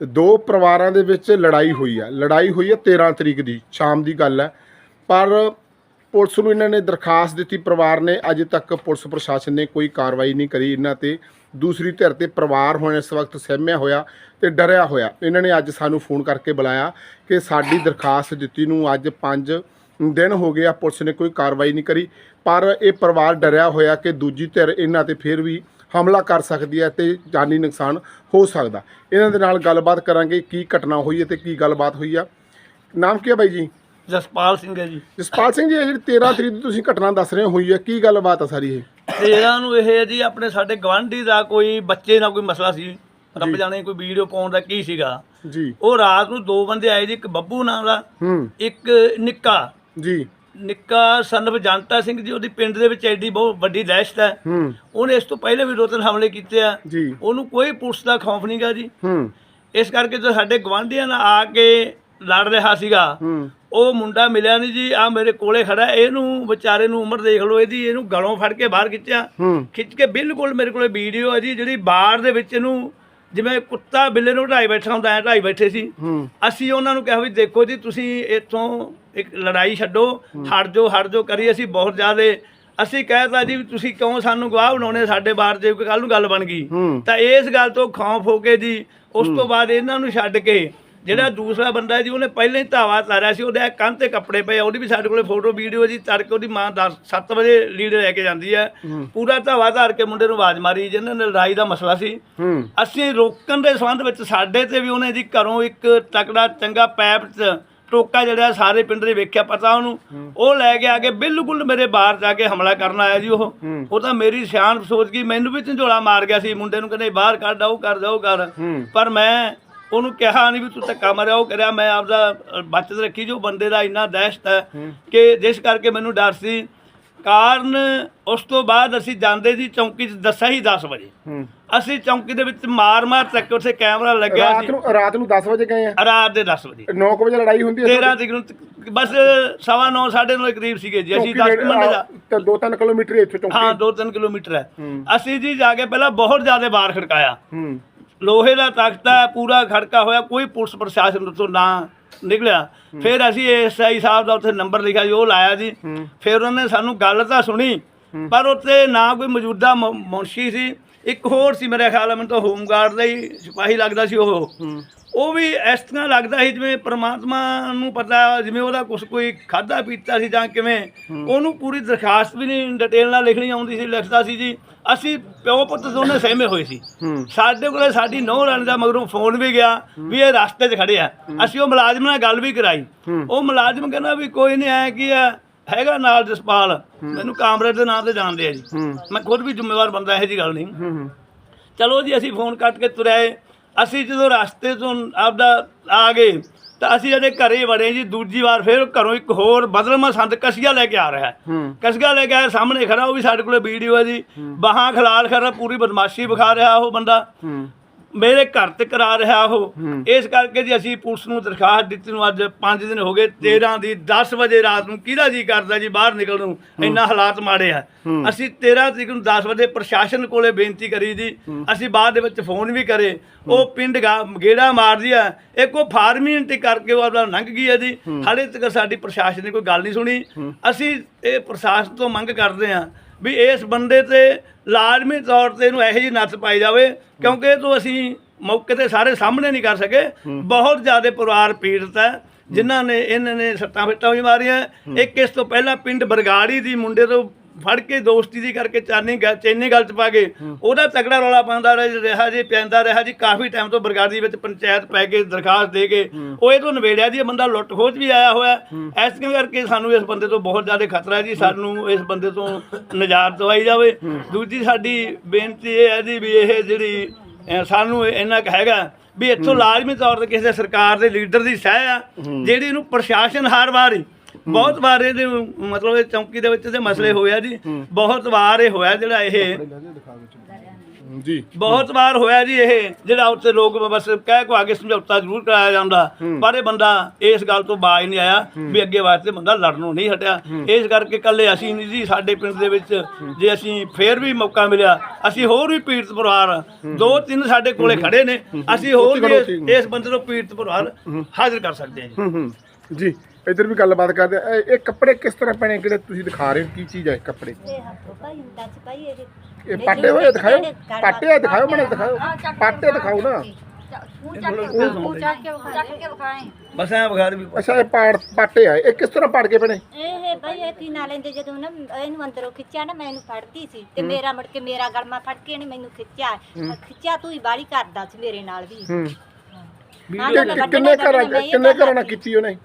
ਦੋ ਪਰਿਵਾਰਾਂ ਦੇ ਵਿੱਚ ਲੜਾਈ ਹੋਈ ਹੈ ਲੜਾਈ ਹੋਈ ਹੈ 13 ਤਰੀਕ ਦੀ, ਸ਼ਾਮ ਦੀ ਗੱਲ ਹੈ। ਪਰ ਪੁਲਿਸ ਨੂੰ ਇਹਨਾਂ ਨੇ ਦਰਖਾਸਤ ਦਿੱਤੀ, ਪਰਿਵਾਰ ਨੇ ਅਜੇ ਤੱਕ ਪੁਲਿਸ ਪ੍ਰਸ਼ਾਸਨ ਨੇ ਕੋਈ ਕਾਰਵਾਈ ਨਹੀਂ ਕਰੀ। ਇਹਨਾਂ ਤੇ ਦੂਸਰੀ ਧਿਰ ਤੇ ਪਰਿਵਾਰ ਹੁਣ ਇਸ ਵਕਤ ਸਹਿਮਿਆ ਹੋਇਆ ਤੇ ਡਰਿਆ ਹੋਇਆ। ਇਹਨਾਂ ਨੇ ਅੱਜ ਸਾਨੂੰ ਫੋਨ ਕਰਕੇ ਬੁਲਾਇਆ ਕਿ ਸਾਡੀ ਦਰਖਾਸਤ ਦਿੱਤੀ ਨੂੰ ਅੱਜ 5 ਦਿਨ ਹੋ ਗਏ ਆ, ਪੁਲਿਸ ਨੇ ਕੋਈ ਕਾਰਵਾਈ ਨਹੀਂ ਕਰੀ। ਪਰ ਇਹ ਪਰਿਵਾਰ ਡਰਿਆ ਹੋਇਆ ਕਿ ਦੂਜੀ ਧਿਰ ਇਹਨਾਂ ਤੇ ਫਿਰ ਵੀ ਹਮਲਾ ਕਰ ਸਕਦੀ ਹੈ ਤੇ ਜਾਨੀ ਨੁਕਸਾਨ ਹੋ ਸਕਦਾ। ਇਹਨਾਂ ਦੇ ਨਾਲ ਗੱਲਬਾਤ ਕਰਾਂਗੇ ਕੀ ਘਟਨਾ ਹੋਈ ਹੈ ਤੇ ਕੀ ਗੱਲਬਾਤ ਹੋਈ ਆ। ਨਾਮ ਕੀ ਹੈ ਬਾਈ ਜੀ? ਜਸਪਾਲ ਸਿੰਘ ਹੈ ਜੀ। ਜਸਪਾਲ ਸਿੰਘ ਜੀ ਇਹ ਜਿਹੜੀ 13 ਤਰੀਕ ਦੀ ਤੁਸੀਂ ਘਟਨਾ ਦੱਸ ਰਹੇ ਹੋ ਹੋਈ ਹੈ। ਕੀ ਗੱਲਬਾਤ ਆ ਸਾਰੀ ਇਹ? ਤੇ ਇਹਨਾਂ ਨੂੰ ਇਹ ਹੈ ਜੀ ਆਪਣੇ ਸਾਡੇ ਗਵਾਂਢੀ ਦਾ ਕੋਈ ਬੱਚੇ ਨਾਲ ਕੋਈ ਮਸਲਾ ਸੀ। ਰੱਬ ਜਾਣੇ ਕੋਈ ਵੀਡੀਓ ਪਾਉਣ ਦਾ ਕੀ ਸੀਗਾ। ਜੀ। ਉਹ ਰਾਤ ਨੂੰ ਦੋ ਬੰਦੇ ਆਏ ਜੀ ਇੱਕ ਬੱਬੂ ਨਾਮ ਦਾ ਹੂੰ। ਇੱਕ ਨਿੱਕਾ। ਜੀ। ਨਿੱਕਾ ਸਨਵ ਜੰਟਾ ਸਿੰਘ ਜੀ ਉਹਦੀ ਪਿੰਡ ਦੇ ਵਿੱਚ ਐਡੀ ਬਹੁਤ ਵੱਡੀ ਦਹਿਸ਼ਤ ਹੈ। ਹੂੰ। ਉਹਨੇ ਇਸ ਤੋਂ ਪਹਿਲੇ ਵੀ ਦੋ ਤਿੰਨ ਹਮਲੇ ਕੀਤੇ ਆ। ਜੀ। ਉਹਨੂੰ ਕੋਈ ਪੁਲਿਸ ਦਾ ਖੌਫ ਨਹੀਂਗਾ ਜੀ। ਹੂੰ। ਇਸ ਕਰਕੇ ਜੋ ਸਾਡੇ ਗਵਾਂਢੀਆਂ ਨਾਲ ਆ ਕੇ ਲੜ ਰਿਹਾ ਸੀਗਾ ਉਹ ਮੁੰਡਾ ਮਿਲਿਆ ਨਹੀਂ ਜੀ ਆ ਮੇਰੇ ਕੋਲੇ ਖੜਾ ਇਹਨੂੰ ਵਿਚਾਰੇ ਨੂੰ ਉਮਰ ਦੇਖ ਲਓ ਇਹਦੀ ਇਹਨੂੰ ਗਲੋਂ ਫੜ ਕੇ ਬਾਹਰ ਖਿੱਚਿਆ। ਖਿੱਚ ਕੇ ਬਿਲਕੁਲ ਮੇਰੇ ਕੋਲੇ ਵੀਡੀਓ ਹੈ ਜੀ ਜਿਹੜੀ ਬਾੜ ਦੇ ਵਿੱਚ ਇਹਨੂੰ ਜਿਵੇਂ ਕੁੱਤਾ ਬਿੱਲੇ ਨੂੰ ਢਾਈ ਬੈਠਾ ਹੁੰਦਾ ਐ ਢਾਈ ਬੈਠੇ ਸੀ। ਹੂੰ। ਅਸੀਂ ਉਹਨਾਂ ਨੂੰ ਕਿਹਾ ਵੀ ਦੇਖੋ ਜੀ ਤੁਸੀਂ ਇੱਥੋਂ ਇੱਕ ਲੜਾਈ ਛੱਡੋ ਹਟ ਜਾਓ ਹਟ ਜਾਓ ਕਰੀ ਅਸੀਂ ਬਹੁਤ ਜ਼ਿਆਦੇ। ਅਸੀਂ ਕਹਿਤਾ ਜੀ ਵੀ ਤੁਸੀਂ ਕਿਉਂ ਸਾਨੂੰ ਗਵਾਹ ਬਣਾਉਣੇ ਸਾਡੇ ਬਾਰ ਜੇ ਕੱਲ ਨੂੰ ਗੱਲ ਬਣ ਗਈ। ਹੂੰ। ਤਾਂ ਇਸ ਗੱਲ ਤੋਂ ਖੌਫ ਹੋ ਕੇ ਜੀ ਉਸ ਤੋਂ ਬਾਅਦ ਇਹਨਾਂ ਨੂੰ ਛੱਡ ਕੇ ਜਿਹੜਾ ਦੂਸਰਾ ਬੰਦਾ ਜੀ ਉਹਨੇ ਪਹਿਲਾਂ ਹੀ ਧਾਵਾ ਤਾਰਿਆ ਸੀ ਉਹਦੇ ਕੰਨ ਤੇ ਕੱਪੜੇ ਪਏ ਆ, ਉਹਦੀ ਵੀ ਸਾਡੇ ਕੋਲੇ ਫੋਟੋ ਵੀਡੀਓ ਜੀ ਤੜਕੇ ਉਹਦੀ ਮਾਂ 10 7 ਵਜੇ ਲੀਡ ਲੈ ਕੇ ਜਾਂਦੀ ਹੈ। ਪੂਰਾ ਧਾਵਾ ਧਾਰ ਕੇ ਮੁੰਡੇ ਨੂੰ ਆਵਾਜ਼ ਮਾਰੀ ਜਿਹਨਾਂ ਨਾਲ ਲੜਾਈ ਦਾ ਮਸਲਾ ਸੀ। ਹੂੰ। ਅਸੀਂ ਰੋਕਣ ਦੇ ਸੰਬੰਧ ਵਿੱਚ ਸਾਡੇ ਤੇ ਵੀ ਉਹਨੇ ਜੀ ਘਰੋਂ ਇੱਕ ਤਕੜਾ ਚੰਗਾ ਪੈਪ ਚ ਟੋਕਾ ਜਿਹੜਾ ਸਾਰੇ ਪਿੰਡ ਦੇ ਵੇਖਿਆ ਪਤਾ ਉਹਨੂੰ। ਉਹ ਲੈ ਕੇ ਆ ਕੇ ਬਿਲਕੁਲ ਮੇਰੇ ਬਾਹਰ ਜਾ ਕੇ ਹਮਲਾ ਕਰਨ ਆਇਆ ਜੀ ਉਹ। ਉਹ ਤਾਂ ਮੇਰੀ ਸਿਆਣ ਸੋਚ ਗਈ ਮੈਨੂੰ ਵੀ ਝੰਜੋਲਾ ਮਾਰ ਗਿਆ ਸੀ ਮੁੰਡੇ ਨੂੰ ਕਹਿੰਦੇ ਬਾਹਰ ਕੱਢ ਆਓ ਕਰ ਜਾਓ ਕਰ। ਪਰ ਮੈਂ ਉਹਨੂੰ ਕਿਹਾ ਨਹੀਂ ਵੀ ਤੂੰ ਧੱਕਾ ਮਾਰਿਆ ਉਹ ਕਰਿਆ ਮੈਂ ਆਪਦਾ ਬਚਤ ਰੱਖੀ ਜੋ ਬੰਦੇ ਦਾ ਇੰਨਾ ਦਹਿਸ਼ਤ ਹੈ ਕਿ ਜਿਸ ਕਰਕੇ ਮੈਨੂੰ ਡਰ ਸੀ। ਕਾਰਨ ਉਸ ਤੋਂ ਬਾਅਦ ਅਸੀਂ ਜਾਂਦੇ ਸੀ ਚੌਂਕੀ 'ਚ ਦੱਸਿਆ ਹੀ 10 ਵਜੇ। ਅਸੀਂ ਚੌਂਕੀ ਦੇ ਵਿੱਚ ਮਾਰ-ਮਾਰ ਤੱਕ ਉੱਥੇ ਕੈਮਰਾ ਲੱਗਿਆ ਰਾਤ ਸੀ। ਨੂੰ ਰਾਤ ਨੂੰ 10 ਵਜੇ ਗਏ ਆ? ਰਾਤ ਦੇ 10 ਵਜੇ। 9 ਵਜੇ ਲੜਾਈ ਹੁੰਦੀ ਹੈ 13 ਤਰੀਕ ਨੂੰ ਬਸ ਸਵਾ ਨੌ ਸਾਢੇ ਨੌ ਦੇ ਕਰੀਬ ਸੀਗੇ ਜੀ। ਅਸੀਂ 10 ਮਿੰਟ ਦਾ ਤਾਂ 2-3 ਕਿਲੋਮੀਟਰ ਇੱਥੋਂ ਚੌਂਕੀ। ਹਾਂ 2-3 ਕਿਲੋਮੀਟਰ ਹੈ। ਅਸੀਂ ਜੀ ਜਾ ਕੇ ਪਹਿਲਾਂ ਬਹੁਤ ਜ਼ਿਆਦਾ ਬਾਰ ਖੜਕਾਇਆ। ਲੋਹੇ ਦਾ ਤਖਤਾ ਹੈ, ਪੂਰਾ ਖੜਕਾ ਹੋਇਆ ਕੋਈ ਪੁਲਿਸ ਪ੍ਰਸ਼ਾਸਨ ਤੋਂ ਨਾ ਨਿਕਲਿਆ। ਫਿਰ ਅਸੀਂ ਐਸਆਈ ਸਾਹਿਬ ਦਾ ਉੱਥੇ ਨੰਬਰ ਲਿਖਿਆ ਜੀ ਉਹ ਲਾਇਆ ਜੀ। ਫਿਰ ਉਹਨਾਂ ਨੇ ਸਾਨੂੰ ਗੱਲ ਤਾਂ ਸੁਣੀ ਪਰ ਉੱਥੇ ਨਾ ਕੋਈ ਮੌਜੂਦਾ ਮੁਨਸ਼ੀ ਸੀ। ਇੱਕ ਹੋਰ ਸੀ ਮੇਰੇ ਖਿਆਲ ਮੈਨੂੰ ਤਾਂ ਹੋਮਗਾਰਡ ਦਾ ਹੀ ਸਿਪਾਹੀ ਲੱਗਦਾ ਸੀ ਉਹ। ਉਹ ਵੀ ਇਸ ਤਰ੍ਹਾਂ ਲੱਗਦਾ ਸੀ ਜਿਵੇਂ ਪ੍ਰਮਾਤਮਾ ਨੂੰ ਪਤਾ ਜਿਵੇਂ ਉਹਦਾ ਕੁਝ ਕੋਈ ਖਾਦਾ ਪੀਤਾ ਸੀ ਜਾਂ ਕਿਵੇਂ ਉਹਨੂੰ ਪੂਰੀ ਦਰਖਾਸਤ ਵੀ ਨਹੀਂ ਡਿਟੇਲ ਨਾਲ ਲਿਖਣੀ ਆਉਂਦੀ ਸੀ ਲਿਖਦਾ ਸੀ ਜੀ ਅਸੀਂ ਪਿਓ ਪੁੱਤ ਦੋਨੇ ਸਹਿਮੇ ਹੋਏ ਸੀ। ਸਾਡੇ ਕੋਲੇ ਸਾਡੀ ਨੌ ਰਾਣੀ ਦਾ ਮਗਰੋਂ ਫੋਨ ਵੀ ਗਿਆ ਵੀ ਇਹ ਰਸਤੇ 'ਚ ਖੜੇ ਆ। ਅਸੀਂ ਉਹ ਮੁਲਾਜ਼ਮ ਨਾਲ ਗੱਲ ਵੀ ਕਰਾਈ। ਉਹ ਮੁਲਾਜ਼ਮ ਕਹਿੰਦਾ ਵੀ ਕੋਈ ਨਹੀਂ ਆਇਆ ਕੀ ਆ ਹੈਗਾ ਨਾਲ ਜਸਪਾਲ। ਮੈਨੂੰ ਕਾਮਰੇਡ ਦੇ ਨਾਮ ਤੇ ਜਾਣਦੇ ਆ ਜੀ। ਮੈਂ ਖੁਦ ਵੀ ਜ਼ਿੰਮੇਵਾਰ ਬੰਦਾ ਇਹੋ ਜੀ ਗੱਲ ਨਹੀਂ। ਚਲੋ ਜੀ ਅਸੀਂ ਫੋਨ ਕੱਟ ਕੇ ਤੁਰਿਆਏ ਅਸੀਂ ਜਦੋਂ ਰਸਤੇ ਤੋਂ ਆਪਦਾ ਆ ਗਏ ਤਾਂ ਅਸੀਂ ਇਹਦੇ ਘਰੇ ਵੜੇ ਜੀ। ਦੂਜੀ ਵਾਰ ਫਿਰ ਘਰੋਂ ਇੱਕ ਹੋਰ ਬਦਲਮਾ ਸੰਦ ਕਸੀਆ ਲੈ ਕੇ ਆ ਰਿਹਾ। ਕਸਗਾ ਲੈ ਕੇ ਆਇਆ ਸਾਹਮਣੇ ਖੜਾ ਉਹ ਵੀ ਸਾਡੇ ਕੋਲੇ ਵੀਡੀਓ ਹੈ ਜੀ। ਬਾਹਾਂ ਖਲਾਲ ਖੜਾ ਪੂਰੀ ਬਦਮਾਸ਼ੀ ਵਿਖਾ ਰਿਹਾ ਉਹ ਬੰਦਾ। ਮੇਰੇ ਘਰ ਤੇ ਕਰਾ ਰਿਹਾ ਉਹ। ਇਸ ਕਰਕੇ ਜੀ ਅਸੀਂ ਪੁਲਿਸ ਨੂੰ ਦਰਖਾਸਤ ਦਿੱਤੀ ਨੂੰ ਅੱਜ 5 ਦਿਨ ਹੋ ਗਏ। 13 ਦੀ 10 ਵਜੇ ਰਾਤ ਨੂੰ ਕਿਹਦਾ ਜੀ ਕਰਦਾ ਜੀ ਬਾਹਰ ਨਿਕਲਣ ਨੂੰ? ਇੰਨਾ ਹਾਲਾਤ ਮਾੜੇ ਆ। ਅਸੀਂ 13 ਤਰੀਕ ਨੂੰ 10 ਵਜੇ ਪ੍ਰਸ਼ਾਸਨ ਕੋਲੇ ਬੇਨਤੀ ਕਰੀ ਜੀ। ਅਸੀਂ ਬਾਅਦ ਦੇ ਵਿੱਚ ਫੋਨ ਵੀ ਕਰੇ। ਉਹ ਪਿੰਡ ਗੇੜਾ ਮਾਰਦੀ ਆ। ਇੱਕ ਉਹ ਫਾਰਮਿੰਗ ਕਰਕੇ ਉਹ ਆਪਣਾ ਲੰਘ ਗਈ ਹੈ ਜੀ। ਹਾਲੇ ਤੱਕ ਸਾਡੀ ਪ੍ਰਸ਼ਾਸਨ ਨੇ ਕੋਈ ਗੱਲ ਨਹੀਂ ਸੁਣੀ। ਅਸੀਂ ਇਹ ਪ੍ਰਸ਼ਾਸਨ ਤੋਂ ਮੰਗ ਕਰਦੇ ਆ ਵੀ ਇਸ ਬੰਦੇ ਤੇ ਲਾਜ਼ਮੀ ਤੌਰ ਤੇ ਇਹਨੂੰ ਇਹੋ ਜਿਹੀ ਨੱਥ ਪਾਈ ਜਾਵੇ ਕਿਉਂਕਿ ਇਹ ਤੋਂ ਅਸੀਂ ਮੌਕੇ ਤੇ ਸਾਰੇ ਸਾਹਮਣੇ ਨਹੀਂ ਕਰ ਸਕੇ। ਬਹੁਤ ਜ਼ਿਆਦਾ ਪਰਿਵਾਰ ਪੀੜਤ ਹੈ ਜਿਨ੍ਹਾਂ ਨੇ ਇਹਨਾਂ ਨੇ ਸੱਟਾਂ ਫਿੱਟਾਂ ਵੀ ਮਾਰੀਆਂ। ਇੱਕ ਇਸ ਤੋਂ ਪਹਿਲਾਂ ਪਿੰਡ ਬਰਗਾੜੀ ਦੀ ਮੁੰਡੇ ਤੋਂ ਫੜ ਕੇ ਦੋਸਤੀ ਦੀ ਕਰਕੇ ਚਾਨੀ ਗੱਲ ਚੈਨੀ ਗੱਲ ਚ ਪਾ ਕੇ ਉਹਦਾ ਤਗੜਾ ਰੌਲਾ ਪਾਉਂਦਾ ਰਹਿ- ਜੀ ਪੈਂਦਾ ਰਿਹਾ ਜੀ ਕਾਫੀ ਟਾਈਮ ਤੋਂ ਬਰਗਾੜੀ ਵਿੱਚ ਪੰਚਾਇਤ ਪੈ ਕੇ ਦਰਖਾਸਤ ਦੇ ਕੇ ਉਹ ਇਹ ਤੋਂ ਨਵੇੜਿਆ ਜੀ ਇਹ ਬੰਦਾ ਲੁੱਟ ਖੋਜ ਵੀ ਆਇਆ ਹੋਇਆ। ਐਸ ਕਰਕੇ ਸਾਨੂੰ ਇਸ ਬੰਦੇ ਤੋਂ ਬਹੁਤ ਜ਼ਿਆਦਾ ਖਤਰਾ ਹੈ ਜੀ ਸਾਨੂੰ ਇਸ ਬੰਦੇ ਤੋਂ ਨਿਜਾਤ ਦਵਾਈ ਜਾਵੇ। ਦੂਜੀ ਸਾਡੀ ਬੇਨਤੀ ਇਹ ਹੈ ਜੀ ਵੀ ਇਹ ਜਿਹੜੀ ਸਾਨੂੰ ਇੰਨਾ ਕੁ ਹੈਗਾ ਵੀ ਇੱਥੋਂ ਲਾਜ਼ਮੀ ਤੌਰ ਤੇ ਕਿਸੇ ਸਰਕਾਰ ਦੇ ਲੀਡਰ ਦੀ ਸਹਿ ਆ ਜਿਹੜੀ ਇਹਨੂੰ ਪ੍ਰਸ਼ਾਸਨ ਹਰ ਵਾਰ ਹੀ ਬਹੁਤ ਵਾਰ ਇਹਦੇ ਮਤਲਬ ਇਹ ਚੌਂਕੀ ਦੇ ਵਿੱਚ ਇਹਦੇ ਮਸਲੇ ਹੋਏ ਆ ਜੀ। ਬਹੁਤ ਵਾਰ ਇਹ ਹੋਇਆ ਜਿਹੜਾ ਇਹ ਜੀ। ਬਹੁਤ ਵਾਰ ਹੋਇਆ ਜੀ ਇਹ ਜਿਹੜਾ ਉੱਥੇ ਲੋਕ ਬਸ ਕਹਿ ਕੋ ਆਗੇ ਸਮਝੌਤਾ ਜ਼ਰੂਰ ਕਰਾਇਆ ਜਾਂਦਾ। ਪਰ ਇਹ ਬੰਦਾ ਇਸ ਗੱਲ ਤੋਂ ਬਾਜ ਨਹੀਂ ਆਇਆ ਵੀ ਅੱਗੇ ਵਾਸਤੇ ਬੰਦਾ ਲੜਨੋਂ ਨਹੀਂ ਹਟਿਆ। ਇਸ ਕਰਕੇ ਕੱਲੇ ਅਸੀਂ ਨਹੀਂ ਜੀ ਸਾਡੇ ਪਿੰਡ ਦੇ ਵਿੱਚ ਜੇ ਅਸੀਂ ਫੇਰ ਵੀ ਮੌਕਾ ਮਿਲਿਆ ਅਸੀਂ ਹੋਰ ਵੀ ਪੀੜਤ ਪਰਿਵਾਰ ਦੋ ਤਿੰਨ ਸਾਡੇ ਕੋਲੇ ਖੜੇ ਨੇ ਅਸੀਂ ਹੋਰ ਵੀ ਇਸ- ਬੰਦੇ ਨੂੰ ਪੀੜਤ ਪਰਿਵਾਰ ਹਾਜ਼ਰ ਕਰ ਸਕਦੇ ਹਾਂ ਜੀ। ਹੂੰ ਹੂੰ। ਜੀ। ਇੱਧਰ ਵੀ ਗੱਲਬਾਤ ਕਰਦੇ ਆ। ਇਹ ਇਹ ਕੱਪੜੇ ਕਿਸ ਤਰ੍ਹਾਂ ਪਹਿਨੇ? ਕਿਹੜੇ ਤੁਸੀਂ ਦਿਖਾ ਰਹੇ ਹੋ? ਕੀ ਚੀਜ਼ ਹੈ ਇਹ ਕੱਪੜੇ? ਇਹ ਹੱਥੋਂ ਭਾਈ ਹੁੰਦਾ ਸੀ ਭਾਈ ਇਹਦੇ। ਇਹ ਪਾਟੇ ਹੋਏ ਦਿਖਾਓ। ਪਾਟੇ ਆ ਦਿਖਾਓ ਮੈਨੂੰ ਦਿਖਾਓ। ਪਾਟੇ ਦਿਖਾਓ ਨਾ। ਬਸ ਐ ਬਗਾਰ ਵੀ ਅੱਛਾ ਇਹ ਪਾੜ ਪਾਟੇ ਆ। ਇਹ ਕਿਸ ਤਰ੍ਹਾਂ ਪਾੜ ਕੇ ਪਹਿਨੇ? ਇਹ ਭਾਈ ਇਹ ਕੀ ਨਾ ਲੈਂਦੇ ਜਦੋਂ ਨਾ ਇਹਨੂੰ ਅੰਦਰੋਂ ਖਿੱਚਿਆ ਨਾ ਮੈਂ ਇਹਨੂੰ ਫੜਦੀ ਸੀ। ਤੇ ਮੇਰਾ ਮੁੜ ਕੇ ਮੇਰਾ ਗਲਮਾ ਫੜ ਕੇ ਇਹਨੇ ਮੈਨੂੰ ਖਿੱਚਿਆ। ਖਿੱਚਿਆ ਤੂੰ ਹੀ ਬਾੜੀ ਕਰਦਾ ਸੀ ਮੇਰੇ ਨਾਲ ਵੀ। ਹੂੰ। ਕਿ- ਕਿੰਨੇ ਘਰਾਂ ਕਿੰਨੇ ਘਰਾਂ ਨਾਲ। ਕੀਤੀ ਉਹਨੇ?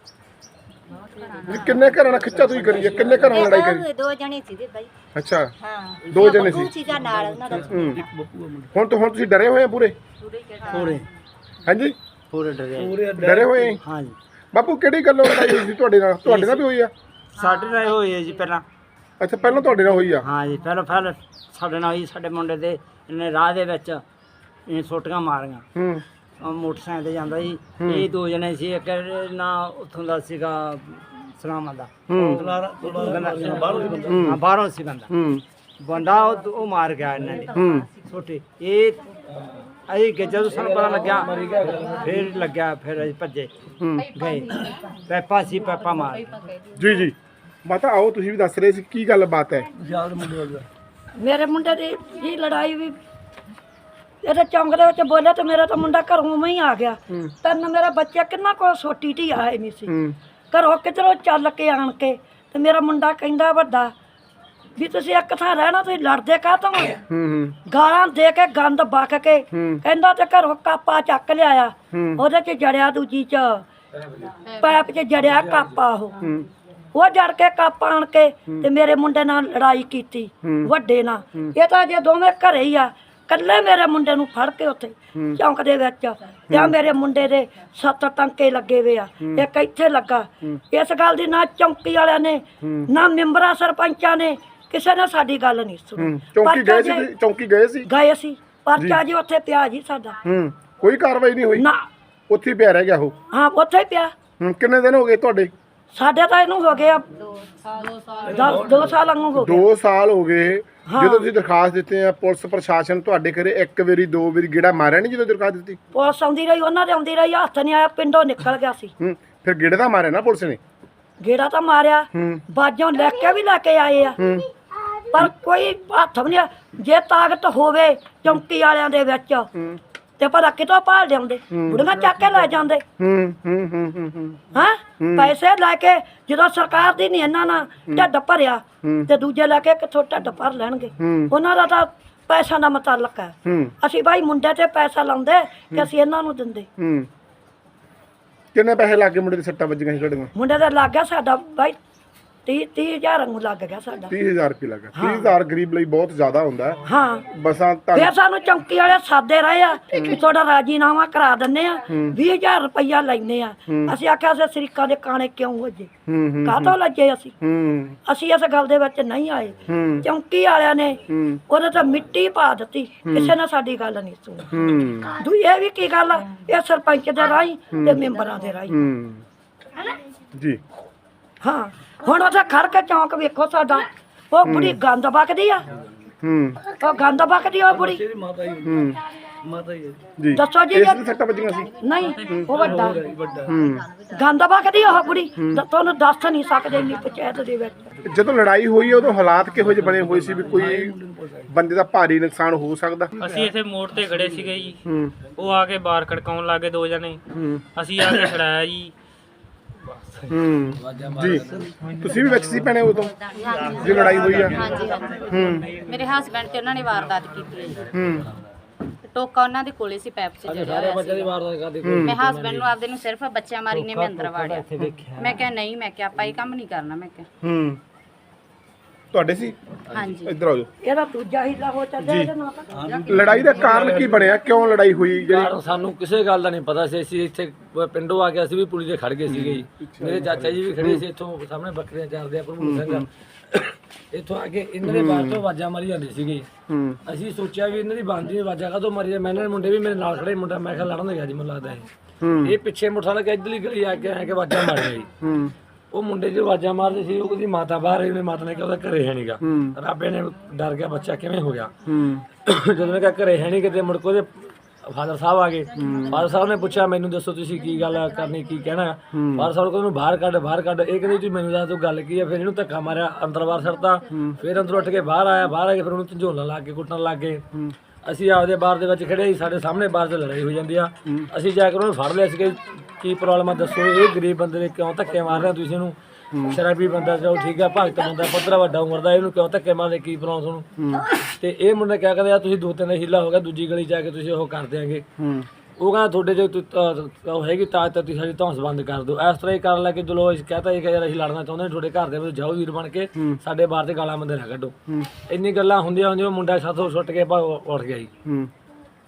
ਵੀ ਕਿੰਨੇ ਘਰਾਂ ਨਾਲ ਖਿੱਚਾ ਤੁਸੀਂ ਕਰੀ ਹੈ ਕਿੰਨੇ ਘਰਾਂ ਨਾਲ ਲੜਾਈ ਕਰੀ ਦੋ ਜਣੇ ਸੀਗੇ ਭਾਈ ਅੱਛਾ ਹਾਂ ਦੋ ਜਣੇ ਸੀ। ਸੀਗਾ ਨਾਲ ਉਹਨਾਂ ਦਾ ਹੂੰ। ਹੁਣ ਤੋਂ ਹੁਣ ਤੁਸੀਂ ਡਰੇ ਹੋਏ ਆ ਪੂਰੇ? ਪੂਰੇ ਹਾਂਜੀ? ਪੂਰੇ ਡਰੇ। ਪੂਰੇ ਡਰੇ। ਹੋਏ? ਆ? ਹਾਂਜੀ। ਬਾਪੂ ਕਿਹੜੀ ਗੱਲੋਂ ਲੜਾਈ ਹੋਈ ਸੀ ਤੁਹਾਡੇ ਨਾਲ? ਤੁਹਾਡੇ ਨਾਲ ਵੀ ਹੋਈ ਆ? ਸਾਡੇ ਨਾਲ ਹੋਈ ਹੈ ਜੀ ਪਹਿਲਾਂ। ਅੱਛਾ ਪਹਿਲਾਂ ਤੁਹਾਡੇ ਨਾਲ ਹੋਈ ਆ? ਹਾਂ ਜੀ ਪਹਿਲਾਂ ਪਹਿਲਾਂ ਸਾਡੇ ਨਾਲ ਹੋਈ ਸਾਡੇ ਮੁੰਡੇ ਦੇ ਇਹਨੇ ਰਾਹ ਦੇ ਵਿੱਚ ਇਹ ਛੋਟੀਆਂ ਮਾਰੀਆਂ। ਹੂੰ। ਮੋਟਰਸਾਈਕਲ ਤੇ ਜਾਂਦਾ ਜੀ ਇਹ ਦੋ ਜਣੇ ਸੀ ਇੱਕ ਨਾ ਉੱਥੋਂ ਦਾ ਸੀਗਾ ਸਲਾਮਾਂ ਦਾ। ਹੂੰ। ਹਾਂ ਬਾਹਰੋਂ ਸੀ ਬੰਦਾ। ਹੂੰ। ਬੰਦਾ ਉਹ ਉਹ ਮਾਰ ਗਿਆ ਇਹਨਾਂ ਨੇ। ਹੂੰ। ਛੋਟੇ। ਇਹ ਅਸੀਂ ਕਿ ਜਦੋਂ ਸਾਨੂੰ ਪਤਾ ਲੱਗਿਆ ਫਿਰ। ਲੱਗਿਆ ਫਿਰ ਅਸੀਂ ਭੱਜੇ। ਹੂੰ। ਗਏ। ਪੈਪਾ ਸੀ ਪੈਪਾ ਮਾਰ। ਜੀ ਜੀ। ਮਾਤਾ ਆਓ ਤੁਸੀਂ ਵੀ ਦੱਸ ਰਹੇ ਸੀ ਕੀ ਗੱਲ ਬਾਤ ਹੈ? ਯਾਦ ਮੁੰਡੇ ਦਾ। ਮੇਰੇ ਮੁੰਡੇ ਦੀ ਇਹ ਲੜਾਈ ਵੀ ਇਹਦੇ ਚੌਂਕ ਦੇ ਵਿੱਚ ਬੋਲਿਆ ਤੇ ਮੇਰਾ ਤਾਂ ਮੁੰਡਾ ਘਰੋਂ ਉਵੇਂ ਹੀ ਆ ਗਿਆ। ਤਨ ਮੇਰਾ ਬੱਚਾ ਕਿੰਨਾ ਕੋਲ ਛੋਟੀ ਢੀ ਆਏ ਨਹੀਂ ਸੀ ਘਰੋਂ ਕਿਧਰੋਂ ਚੱਲ ਕੇ ਆਣ ਕੇ ਤੇ ਮੇਰਾ ਮੁੰਡਾ ਕਹਿੰਦਾ ਵੱਡਾ ਵੀ ਤੁਸੀਂ ਇੱਕ ਥਾਂ ਰਹਿਣਾ ਤੁਸੀਂ ਲੜਦੇ ਹੂੰ? ਹੂੰ ਗਾਲਾਂ ਦੇ ਕੇ ਗੰਦ ਬਕ ਕੇ। ਕਹਿੰਦਾ ਤੇ ਘਰੋਂ ਕਾਪਾ ਚੱਕ ਲਿਆਇਆ। ਉਹਦੇ ਚ ਜੜਿਆ ਦੂਜੀ ਚ। ਪੈਪ ਚ ਜੜਿਆ ਕਾਪਾ ਉਹ। ਉਹ ਜੜ ਕੇ ਕੱਪ ਆਣ ਕੇ ਤੇ ਮੇਰੇ ਮੁੰਡੇ ਨਾਲ ਲੜਾਈ ਕੀਤੀ ਵੱਡੇ ਨਾਲ। ਇਹ ਤਾਂ ਜੇ ਦੋਵੇਂ ਘਰੇ ਹੀ ਆ ਕੱਲੇ ਮੇਰੇ ਮੁੰਡੇ ਨੂੰ ਫੜ ਕੇ ਉੱਥੇ ਚੌਂਕ ਦੇ ਵਿੱਚ ਤੇ ਮੇਰੇ ਮੁੰਡੇ ਦੇ ਸੱਤ ਟੰਕੇ ਲੱਗੇ ਵੇ ਆ। ਇੱਕ ਇੱਥੇ ਲੱਗਾ। ਇਸ ਗੱਲ ਦੀ ਨਾ ਚੌਂਕੀ ਵਾਲਿਆਂ ਨੇ ਨਾ ਮੈਂਬਰਾਂ ਸਰਪੰਚਾਂ ਨੇ ਕਿਸੇ ਨੇ ਸਾਡੀ ਗੱਲ ਨਹੀਂ ਸੁਣੀ। ਹੂੰ। ਚੌਂਕੀ ਗਏ ਸੀ ਜੇ- ਤੁਸੀਂ? ਚੌਂਕੀ ਗਏ ਸੀ? ਗਏ ਸੀ। ਪਰਚਾ ਜੀ ਉੱਥੇ ਪਿਆ ਜੀ ਸਾਡਾ। ਹੂੰ। ਕੋਈ ਕਾਰਵਾਈ ਨਹੀਂ ਹੋਈ? ਨਾ। ਉੱਥੇ ਹੀ ਪਿਆ ਰਹਿ ਗਿਆ ਉਹ? ਹਾਂ ਉੱਥੇ ਹੀ ਪਿਆ। ਹੂੰ। ਕਿੰਨੇ ਦਿਨ ਹੋ ਗਏ ਤੁਹਾਡੇ? ਸਾਡੇ ਤਾਂ ਇਹਨੂੰ ਹੋ ਗਿਆ 2 ਸਾਲ 2 ਸਾਲ। ਵਾਂਗੂ ਹੋ ਗਿਆ। 2 ਸਾਲ ਹੋ ਗਏ। ਜਦੋਂ ਤੁਸੀਂ ਦਰਖਾਸਤ ਦਿੱਤੇ ਆ ਪੁਲਿਸ ਪ੍ਰਸ਼ਾਸਨ ਤੁਹਾਡੇ ਘਰੇ ਇੱਕ ਵਾਰੀ ਦੋ ਵਾਰੀ ਗੇੜਾ ਮਾਰਿਆ ਨਹੀਂ ਜਦੋਂ ਦਰਖਾਸਤ ਦਿੱਤੀ? ਪੁਲਿਸ ਆਉਂਦੀ ਰਹੀ ਉਹਨਾਂ ਦੇ ਆਉਂਦੀ ਰਹੀ ਹੱਥ ਨਹੀਂ ਆਇਆ ਪਿੰਡੋਂ ਨਿਕਲ ਗਿਆ ਸੀ। ਹੂੰ ਫਿਰ ਗੇੜੇ ਦਾ ਮਾਰਿਆ ਨਾ ਪੁਲਿਸ ਨੇ? ਗੇੜਾ ਤਾਂ ਮਾਰਿਆ ਬਾਜੋਂ ਲੈ ਕੇ ਵੀ ਲੈ ਕੇ ਆਏ ਆ। ਪਰ ਕੋਈ ਹੱਥ ਨਹੀਂ। ਜੇ ਤਾਕਤ ਹੋਵੇ ਚੌਂਕੀ ਵਾਲਿਆਂ ਦੇ ਵਿੱਚ ਤੇ ਭਲਾ ਕਿਤੋਂ ਭਾਲ ਲਿਆਉਂਦੇ। ਬੁੜੀਆਂ ਚੱਕ ਕੇ ਲੈ ਜਾਂਦੇ। ਹੂੰ ਹੂੰ ਹੂੰ ਹੂੰ ਹੂੰ। ਹਾਂ? ਪੈਸੇ ਲੈ ਕੇ ਜਦੋਂ ਸਰਕਾਰ ਦੀ ਨਹੀਂ ਇਹਨਾਂ ਨਾਲ ਢੱਡ ਭਰਿਆ ਤੇ ਦੂਜੇ ਲੈ ਕੇ ਕਿੱਥੋਂ ਢੱਡ ਭਰ ਲੈਣਗੇ? ਹੂੰ। ਉਹਨਾਂ ਦਾ ਤਾਂ ਪੈਸਾ ਦਾ ਮਤਲਬ ਹੈ। ਹੂੰ। ਅਸੀਂ ਭਾਈ ਮੁੰਡੇ ਤੇ ਪੈਸਾ ਲਾਉਂਦੇ ਕਿ ਅਸੀਂ ਇਹਨਾਂ ਨੂੰ ਦਿੰਦੇ। ਹੂੰ। ਕਿੰਨੇ ਪੈਸੇ ਲੱਗੇ ਮੁੰਡੇ ਦੇ ਸੱਟਾਂ ਵੱਜੀਆਂ ਸੀ ਤੁਹਾਡੀਆਂ? ਮੁੰਡੇ ਦਾ ਲੱਗ ਗਿਆ ਸਾਡਾ ਭਾਈ 30 30000 ਨੂੰ ਲੱਗ ਗਿਆ ਸਾਡਾ। 30000 ਰੁਪਏ ਲੱਗਾ 30000 ਗਰੀਬ ਲਈ ਬਹੁਤ ਜ਼ਿਆਦਾ ਹੁੰਦਾ ਹੈ। ਹਾਂ। ਬਸਾਂ ਤਾਂ ਫਿਰ ਸਾਨੂੰ ਚੌਂਕੀ ਵਾਲੇ ਸਾਦੇ ਰਹੇ ਆ ਕਿ ਤੁਹਾਡਾ ਰਾਜੀਨਾਮਾ ਕਰਾ ਦਿੰਨੇ ਆ। 20000 ਰੁਪਈਆ ਲੈਨੇ ਆ। ਅਸੀਂ ਆਖਿਆ ਅਸੀਂ ਸਰੀਕਾਂ ਦੇ ਕਾਣੇ ਕਿਉਂ ਹੋਜੇ ਹੂੰ ਹੂੰ ਕਾਹਤੋਂ ਲੱਜੇ ਅਸੀਂ? ਹੂੰ। ਅਸੀਂ ਇਸ ਗੱਲ ਦੇ ਵਿੱਚ ਨਹੀਂ ਆਏ। ਚੌਂਕੀ ਵਾਲਿਆਂ ਨੇ ਹੂੰ। ਉਹਦੇ ਤੇ ਮਿੱਟੀ ਪਾ ਦਿੱਤੀ। ਕਿਸੇ ਨੇ ਸਾਡੀ ਗੱਲ ਨਹੀਂ ਸੁਣੀ। ਇਹ ਵੀ ਕੀ ਗੱਲ ਆ? ਇਹ ਸਰਪੰਚ ਦੇ ਰਾਹੀਂ ਤੇ ਮੈਂਬਰਾਂ ਦੇ ਰਾਹੀਂ। ਜੀ। ਹਾਂ ਹੁਣ ਉਹਦਾ ਖੜ ਕੇ ਚੌਂਕ ਵੇਖੋ ਸਾਡਾ। ਉਹ ਬੁੜੀ ਗੰਦ ਬਕਦੀ ਆ? ਹੂੰ। ਉਹ ਗੰਦ ਬਕਦੀ ਉਹ ਬੁੜੀ? ਮਾਤਾ ਹੂੰ ਹੈ। ਜੀ। ਦੱਸੋ ਜੀ ਇਸ ਜੇ- ਦੀ ਸੱਟਾਂ ਵੱਜੀਆਂ ਸੀ। ਨਹੀਂ ਉਹ ਵੱਡਾ। ਵੱਡਾ। ਹੂੰ। ਗੰਦ ਬਕਦੀ ਉਹ ਬੁੜੀ? ਤੁਹਾਨੂੰ ਦੱਸ ਨਹੀਂ ਸਕਦੇ ਇੰਨੀ ਪੰਚਾਇਤ ਦੇ ਵਿੱਚ। ਜਦੋਂ ਲੜਾਈ ਹੋਈ ਉਦੋਂ ਹਾਲਾਤ ਕਿਹੋ ਜਿਹੇ ਬਣੇ ਹੋਏ ਸੀ ਵੀ ਕੋਈ ਬੰਦੇ ਦਾ ਭਾਰੀ ਨੁਕਸਾਨ ਹੋ ਸਕਦਾ? ਅਸੀਂ ਇੱਥੇ ਮੋੜ ਤੇ ਖੜੇ ਸੀਗੇ ਜੀ। ਹੂੰ। ਉਹ ਆ ਕੇ ਬਾਹਰ ਖੜਕਾਉਣ ਲੱਗੇ ਦੋ ਜਣੇ। ਹੂੰ। ਅਸੀਂ ਆ ਕੇ ਛੜਾਇਆ ਜੀ। ਹੂੰ। ਜੀ। ਤੁਸੀਂ ਵੀ ਵਿੱਚ ਸੀ ਭੈਣੇ ਉਦੋਂ? ਜੇ ਲੜਾਈ ਹੋਈ ਆ। ਹਾਂਜੀ ਹਾਂਜੀ। ਹੂੰ। ਮੇਰੇ ਮੇਰੇ ਹਸਬੰਡ ਤੇ ਉਹਨਾਂ ਨੇ ਵਾਰਦਾਤ ਕੀਤੀ ਹੈ ਜੀ। ਹੂੰ। ਟੋਕਾ ਉਹਨਾਂ ਦੇ ਕੋਲੇ ਸੀ ਪੈਪ 'ਚ ਜੜਿਆ ਹੋਇਆ ਸੀ ਮੈਂ ਹਸਬੰਡ ਨੂੰ ਆਪਦੇ ਨੂੰ ਸਿਰਫ ਬੱਚਿਆਂ ਮਾਰੀ ਨੇ ਮੈਂ ਅੰਦਰ ਵਾੜਿਆ। ਮੈਂ ਕਿਹਾ ਨਹੀਂ ਮੈਂ ਕਿਹਾ ਆਪਾਂ ਇਹ ਕੰਮ ਨਹੀਂ ਕਰਨਾ ਮੈਂ ਕਿਹਾ। ਹੂੰ। ਤੁਹਾਡੇ ਸੀ? ਹਾਂਜੀ। ਇੱਧਰ ਆਓ ਇਹਦਾ ਦੂਜਾ ਹੀਲਾ ਹੋ ਚੱਲਿਆ ਇਹਦੇ ਨਾਲ ਤਾਂ। ਲੜਾਈ ਦਾ ਕਾਰਨ ਕੀ ਬਣਿਆ? ਕਿਉਂ ਲੜਾਈ ਹੋਈ? ਜਿਹੜੀ ਕਾਰਨ ਸਾਨੂੰ ਕਿਸੇ ਗੱਲ ਦਾ ਨਹੀਂ ਪਤਾ ਸੀ। ਅਸੀਂ ਇੱਥੇ ਪਿੰਡੋਂ ਆ ਕੇ ਅਸੀਂ ਵੀ ਪੁਲਿਸ ਦੇ ਖੜ ਗਏ ਸੀਗੇ ਜੀ। ਮੇਰੇ ਚਾਚਾ ਜੀ ਵੀ ਖੜੇ ਸੀ। ਇੱਥੋਂ ਸਾਹਮਣੇ ਬੱਕਰੀਆਂ ਚਾਰਦੇ ਆ ਪ੍ਰਭੂ ਸਿੰਘ। ਇੱਥੋਂ ਆ ਕੇ ਇਹਨਾਂ ਦੇ ਬਾਹਰ ਤੋਂ ਆਵਾਜ਼ਾਂ ਮਾਰੀ ਜਾਂਦੀ ਸੀਗੀ। ਹੂੰ। ਅਸੀਂ ਸੋਚਿਆ ਵੀ ਇਹਨਾਂ ਦੀ ਬੰਦੀ ਆਵਾਜ਼ਾਂ ਕਾਹਤੋਂ ਮਾਰੀ ਜਾਂਦੀ? ਮੈਂ ਇਹਨਾਂ ਦੇ ਮੁੰਡੇ ਵੀ ਮੇਰੇ ਨਾਲ ਖੜੇ ਮੁੰਡਾ। ਮੈਂ ਕਿਹਾ ਲੜਨ ਗਿਆ ਜੀ ਮੈਨੂੰ ਲੱਗਦਾ ਇਹ। ਇਹ ਪਿੱਛੇ ਮੋਟਰਸਾਈਕਲ ਕੇ ਇੱਧਰਲੀ ਗਲੀ ਆ ਕੇ ਆ ਕੇ ਆਵਾਜ਼ਾਂ ਮਾਰ ਗਈ ਹੂੰ। ਉਹ ਮੁੰਡੇ ਜੋ ਆਵਾਜ਼ਾਂ ਮਾਰਦੇ ਸੀ ਉਹਦੀ ਮਾਤਾ ਬਾਹਰ ਉਹਨੇ ਮਾਤਾ ਨੇ ਕਿਹਾ ਉਹਦਾ ਘਰੇ ਹੈ ਨਹੀਂਗਾ ਰੱਬੇ ਨੇ ਡਰ ਗਿਆ ਬੱਚਾ ਕਿਵੇਂ ਹੋ ਗਿਆ? ਜਦੋਂ ਮੈਂ ਕਿਹਾ ਘਰੇ ਹੈ ਨਹੀਂ ਕਿਤੇ ਮੁੜ ਕੇ ਉਹਦੇ ਫਾਦਰ ਸਾਹਿਬ ਆ ਗਏ। ਫਾਦਰ ਸਾਹਿਬ ਨੇ ਪੁੱਛਿਆ ਮੈਨੂੰ ਦੱਸੋ ਤੁਸੀਂ ਕੀ ਗੱਲ ਕਰਨੀ ਕੀ ਕਹਿਣਾ? ਫਾਦਰ ਸਾਹਿਬ ਕਹਿੰਦੇ ਬਾਹਰ ਕੱਢ ਬਾਹਰ ਕੱਢ। ਇਹ ਕਹਿੰਦੇ ਤੁਸੀਂ ਮੈਨੂੰ ਦੱਸ ਦਿਓ ਗੱਲ ਕੀ ਹੈ ਫਿਰ ਇਹਨੂੰ ਧੱਕਾ ਮਾਰਿਆ ਅੰਦਰ ਬਾਹਰ ਛੱਡਤਾ ਫਿਰ ਅੰਦਰ ਉੱਠ ਕੇ ਬਾਹਰ ਆਇਆ ਬਾਹਰ ਆ ਕੇ ਫਿਰ ਉਹਨੂੰ ਝੰਜੋਲਣ ਲੱਗ ਕੇ ਕੁੱਟਣ ਲੱਗ ਗਏ। ਅਸੀਂ ਆਪਦੇ ਬਾਰ ਦੇ ਵਿੱਚ ਖੜੇ ਸੀ ਸਾਡੇ ਸਾਹਮਣੇ ਬਾਰ 'ਚ ਲੜਾਈ ਹੋ ਜਾਂਦੀ ਆ। ਅਸੀਂ ਜਾ ਕੇ ਉਹਨੂੰ ਫੜ ਲਿਆ ਸੀ ਕਿ ਕੀ ਪ੍ਰੋਬਲਮ ਆ ਦੱਸੋ ਇਹ ਗਰੀਬ ਬੰਦੇ ਨੇ ਕਿਉਂ ਧੱਕੇ ਮਾਰ ਰਹੇ ਹੋ ਤੁਸੀਂ ਇਹਨੂੰ? ਸ਼ਰਾਬੀ ਬੰਦਾ ਚਲੋ ਠੀਕ ਆ ਭਗਤ ਬੰਦਾ ਪੱਧਰਾ ਵੱਡਾ ਉਮਰ ਦਾ ਇਹਨੂੰ ਕਿਉਂ ਧੱਕੇ ਮਾਰਦੇ ਕੀ ਪ੍ਰੋਬਲਮ ਤੁਹਾਨੂੰ? ਤੇ ਇਹ ਮੁੰਡੇ ਕਿਆ ਕਹਿੰਦੇ ਆ ਤੁਸੀਂ ਦੋ ਤਿੰਨ ਹੀਲਾ ਹੋ ਗਿਆ ਦੂਜੀ ਗਲੀ ਜਾ ਕੇ ਤੁਸੀਂ ਉਹ ਕਰ ਦਿਆਂਗੇ। ਉਹ ਕਹਿੰਦਾ ਤੁਹਾਡੇ ਜੋ ਉਹ ਹੈਗੀ ਤਾਕਤ ਤੁਸੀਂ ਸਾਡੀ ਧੌਂਸ ਬੰਦ ਕਰ ਦਿਓ। ਇਸ ਤਰ੍ਹਾਂ ਹੀ ਕਰਨ ਲੱਗੇ ਚਲੋ ਅਸੀਂ ਕਹਤਾ ਇਹ ਕਿ ਯਾਰ ਅਸੀਂ ਲੜਨਾ ਚਾਹੁੰਦੇ ਹਾਂ ਤੁਹਾਡੇ ਘਰ ਦੇ ਵਿੱਚ ਜਾਓ ਵੀਰ ਬਣ ਕੇ ਸਾਡੇ ਬਾਹਰ ਤੇ ਗਾਲਾਂ ਬੰਦੇ ਨਾ ਕੱਢੋ। ਇੰਨੀ ਗੱਲਾਂ ਹੁੰਦੀਆਂ ਹੁੰਦੀਆਂ ਮੁੰਡਾ ਸਾਥੋਂ ਸੁੱਟ ਕੇ ਭਾ ਉੱਠ ਗਿਆ ਜੀ।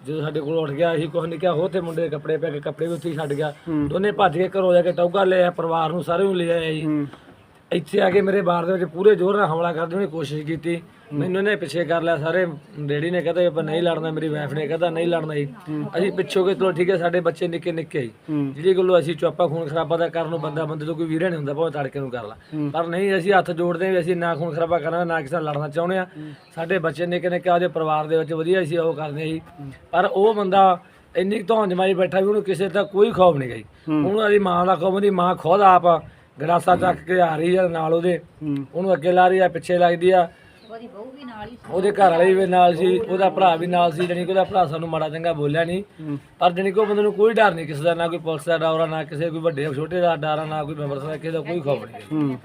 ਜਦੋਂ ਸਾਡੇ ਕੋਲ ਉੱਠ ਗਿਆ ਅਸੀਂ ਕੁਛ ਨਹੀਂ ਕਿਹਾ ਹੋ ਤੇ ਮੁੰਡੇ ਦੇ ਕੱਪੜੇ ਪੈ ਕੇ ਕੱਪੜੇ ਵੀ ਉੱਥੇ ਹੀ ਛੱਡ ਗਿਆ। ਦੋਨੇ ਭੱਜ ਕੇ ਘਰੋਂ ਜਾ ਕੇ ਟੌਗਾ ਲਿਆ ਪਰਿਵਾਰ ਨੂੰ ਸਾਰੇ ਨੂੰ ਲਿਆਇਆ ਜੀ। ਇੱਥੇ ਆ ਕੇ ਮੇਰੇ ਬਾਰ ਦੇ ਵਿੱਚ ਪੂਰੇ ਜ਼ੋਰ ਨਾਲ ਹਮਲਾ ਕਰਨ ਦੀ ਕੋਸ਼ਿਸ਼ ਕੀਤੀ। ਮੈਨੂੰ ਇਹਨੇ ਪਿੱਛੇ ਕਰ ਲਿਆ ਸਾਰੇ ਡੈਡੀ ਨੇ ਕਹਤਾ ਆਪਾਂ ਨਹੀਂ ਲੜਨਾ ਮੇਰੀ ਵਾਈਫ ਨੇ ਕਹਤਾ ਨਹੀਂ ਲੜਨਾ ਜੀ। ਅਸੀਂ ਪਿੱਛੋਂ ਕੇ ਚਲੋ ਠੀਕ ਹੈ ਸਾਡੇ ਬੱਚੇ ਨਿੱਕੇ ਨਿੱਕੇ ਜੀ। ਜਿਹੜੀ ਗੱਲੋਂ ਅਸੀਂ ਚੁਆਪਾ ਖੂਨ ਖਰਾਬਾ ਦਾ ਕਰਨ ਨੂੰ ਬੰਦਾ ਬੰਦੇ ਤੋਂ ਕੋਈ ਵੀਰੇ ਨਹੀਂ ਹੁੰਦਾ ਭਾਵੇਂ ਤੜਕੇ ਨੂੰ ਕਰ ਲਾ। ਪਰ ਨਹੀਂ ਅਸੀਂ ਹੱਥ ਜੋੜਦੇ ਹਾਂ ਵੀ ਅਸੀਂ ਨਾ ਖੂਨ ਖਰਾਬਾ ਕਰਨਾ ਨਾ ਕਿਸੇ ਨਾਲ ਲੜਨਾ ਚਾਹੁੰਦੇ ਆ ਸਾਡੇ ਬੱਚੇ ਨਿੱਕੇ ਨਿੱਕੇ ਉਹਦੇ ਪਰਿਵਾਰ ਦੇ ਵਿੱਚ ਵਧੀਆ ਸੀ ਉਹ ਕਰਦੇ ਸੀ। ਪਰ ਉਹ ਬੰਦਾ ਇੰਨੀ ਧੌਣ ਜਮਾਈ ਬੈਠਾ ਵੀ ਉਹਨੂੰ ਕਿਸੇ ਦਾ ਕੋਈ ਖੌਫ ਨਹੀਂ ਗਈ। ਉਹਨੂੰ ਉਹਦੀ ਮਾਂ ਦਾ ਖੌਫ ਉਹਦੀ ਮਾਂ ਖੁਦ ਆਪ ਗੜਾਸਾ ਚੱਕ ਕੇ ਆ ਰਹੀ ਆ ਨਾਲ ਉਹਦੇ। ਉਹਨੂੰ ਅੱਗੇ ਲਾ ਰਹੀ ਆ ਪਿੱਛੇ ਲੱਗਦੀ ਆ। ਉਹਦੇ ਘਰ ਵਾਲੇ ਵੀ ਨਾਲ ਸੀ ਉਹਦਾ ਭਰਾ ਵੀ ਨਾਲ ਸੀ ਜਾਣੀ ਕਿ ਉਹਦਾ ਭਰਾ ਸਾਨੂੰ ਮਾੜਾ ਚੰਗਾ ਬੋਲਿਆ ਨਹੀਂ। ਪਰ ਜਾਣੀ ਕਿ ਉਹ ਬੰਦੇ ਨੂੰ ਕੋਈ ਡਰ ਨਹੀਂ ਕਿਸੇ ਦਾ ਨਾ ਕੋਈ ਪੁਲਿਸ ਦਾ ਡਰ ਆ ਨਾ ਕਿਸੇ ਕੋਈ ਵੱਡੇ ਛੋਟੇ ਦਾ ਡਰ ਆ ਨਾ ਕੋਈ ਮੈਂਬਰ ਦਾ ਕਿਸੇ ਦਾ ਕੋਈ ਖੌਫ ਨਹੀਂ।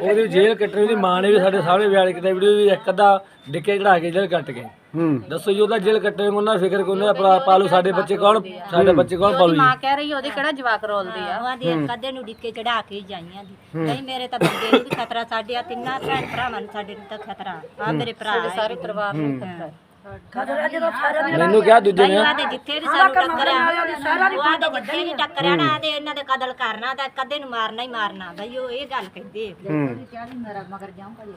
ਉਹਦੀ ਜੇਲ੍ਹ ਕੱਟਣੀ ਉਹਦੀ ਮਾਂ ਨੇ ਵੀ ਸਾਡੇ ਸਾਹਮਣੇ ਬਿਆਨ ਕੀਤਾ ਵੀਡੀਓ ਵੀ ਇੱਕ ਅੱਧਾ ਡਿੱਕੇ ਚੜਾ ਕੇ ਜੇਲ੍ਹ ਕੱਟ ਗਏ। ਹੂੰ। ਦੱਸੋ ਜੀ ਉਹਦਾ ਜੇਲ੍ਹ ਕੱਟੇ ਉਹਨਾਂ ਫਿਕਰ ਕੋਈ ਉਹਨਾਂ ਦਾ ਪਾਲੂ ਸਾਡੇ ਬੱਚੇ ਕੌਣ? ਸਾਡੇ ਬੱਚੇ ਕੌਣ ਪਾਲੂ ਜੀ? ਮਾਂ ਕਹਿ ਰਹੀ ਉਹਦੇ ਕਿਹੜਾ ਜਵਾਕ ਰੋਲਦੇ ਆ? ਆਵਾਂ ਦੇ ਕਦੇ ਨੂੰ ਡਿੱਕੇ ਚੜਾ ਕੇ ਹੀ ਜਾਈਆਂ ਦੀ ਨਹੀਂ ਮੇਰੇ ਤਾਂ ਬੰਦੇ ਨੂੰ ਵੀ ਖਤਰਾ ਸਾਡੇ ਆ ਤਿੰਨਾਂ ਭੈਣ ਭਰਾਵਾਂ ਨੂੰ ਸਾਡੇ ਨੂੰ ਤਾਂ ਖਤਰਾ। ਆ ਮੇਰੇ ਭਰਾ ਸਾਰੇ ਪਰਿਵਾਰ ਨੂੰ ਖਤਰਾ। ਖਤਰਾ ਜਦੋਂ ਸਾਰਿਆਂ ਨੇ ਮੈਨੂੰ ਕਿਹਾ ਦੂਜੇ ਨੇ। ਆ ਤੇ ਜਿੱਥੇ ਵੀ ਸਾਨੂੰ ਟੱਕਰਿਆ ਉਹ ਆ ਤੇ ਜਿੱਥੇ ਵੀ ਟੱਕਰਿਆ ਨਾ ਤੇ ਇਹਨਾਂ ਦੇ ਕਤਲ ਕਰਨਾ ਤਾਂ ਕਦੇ ਨੂੰ ਮਾਰਨਾ ਹੀ ਮਾਰਨਾ। ਬਈ ਉਹ ਇਹ ਗੱਲ ਕਹਿੰਦੇ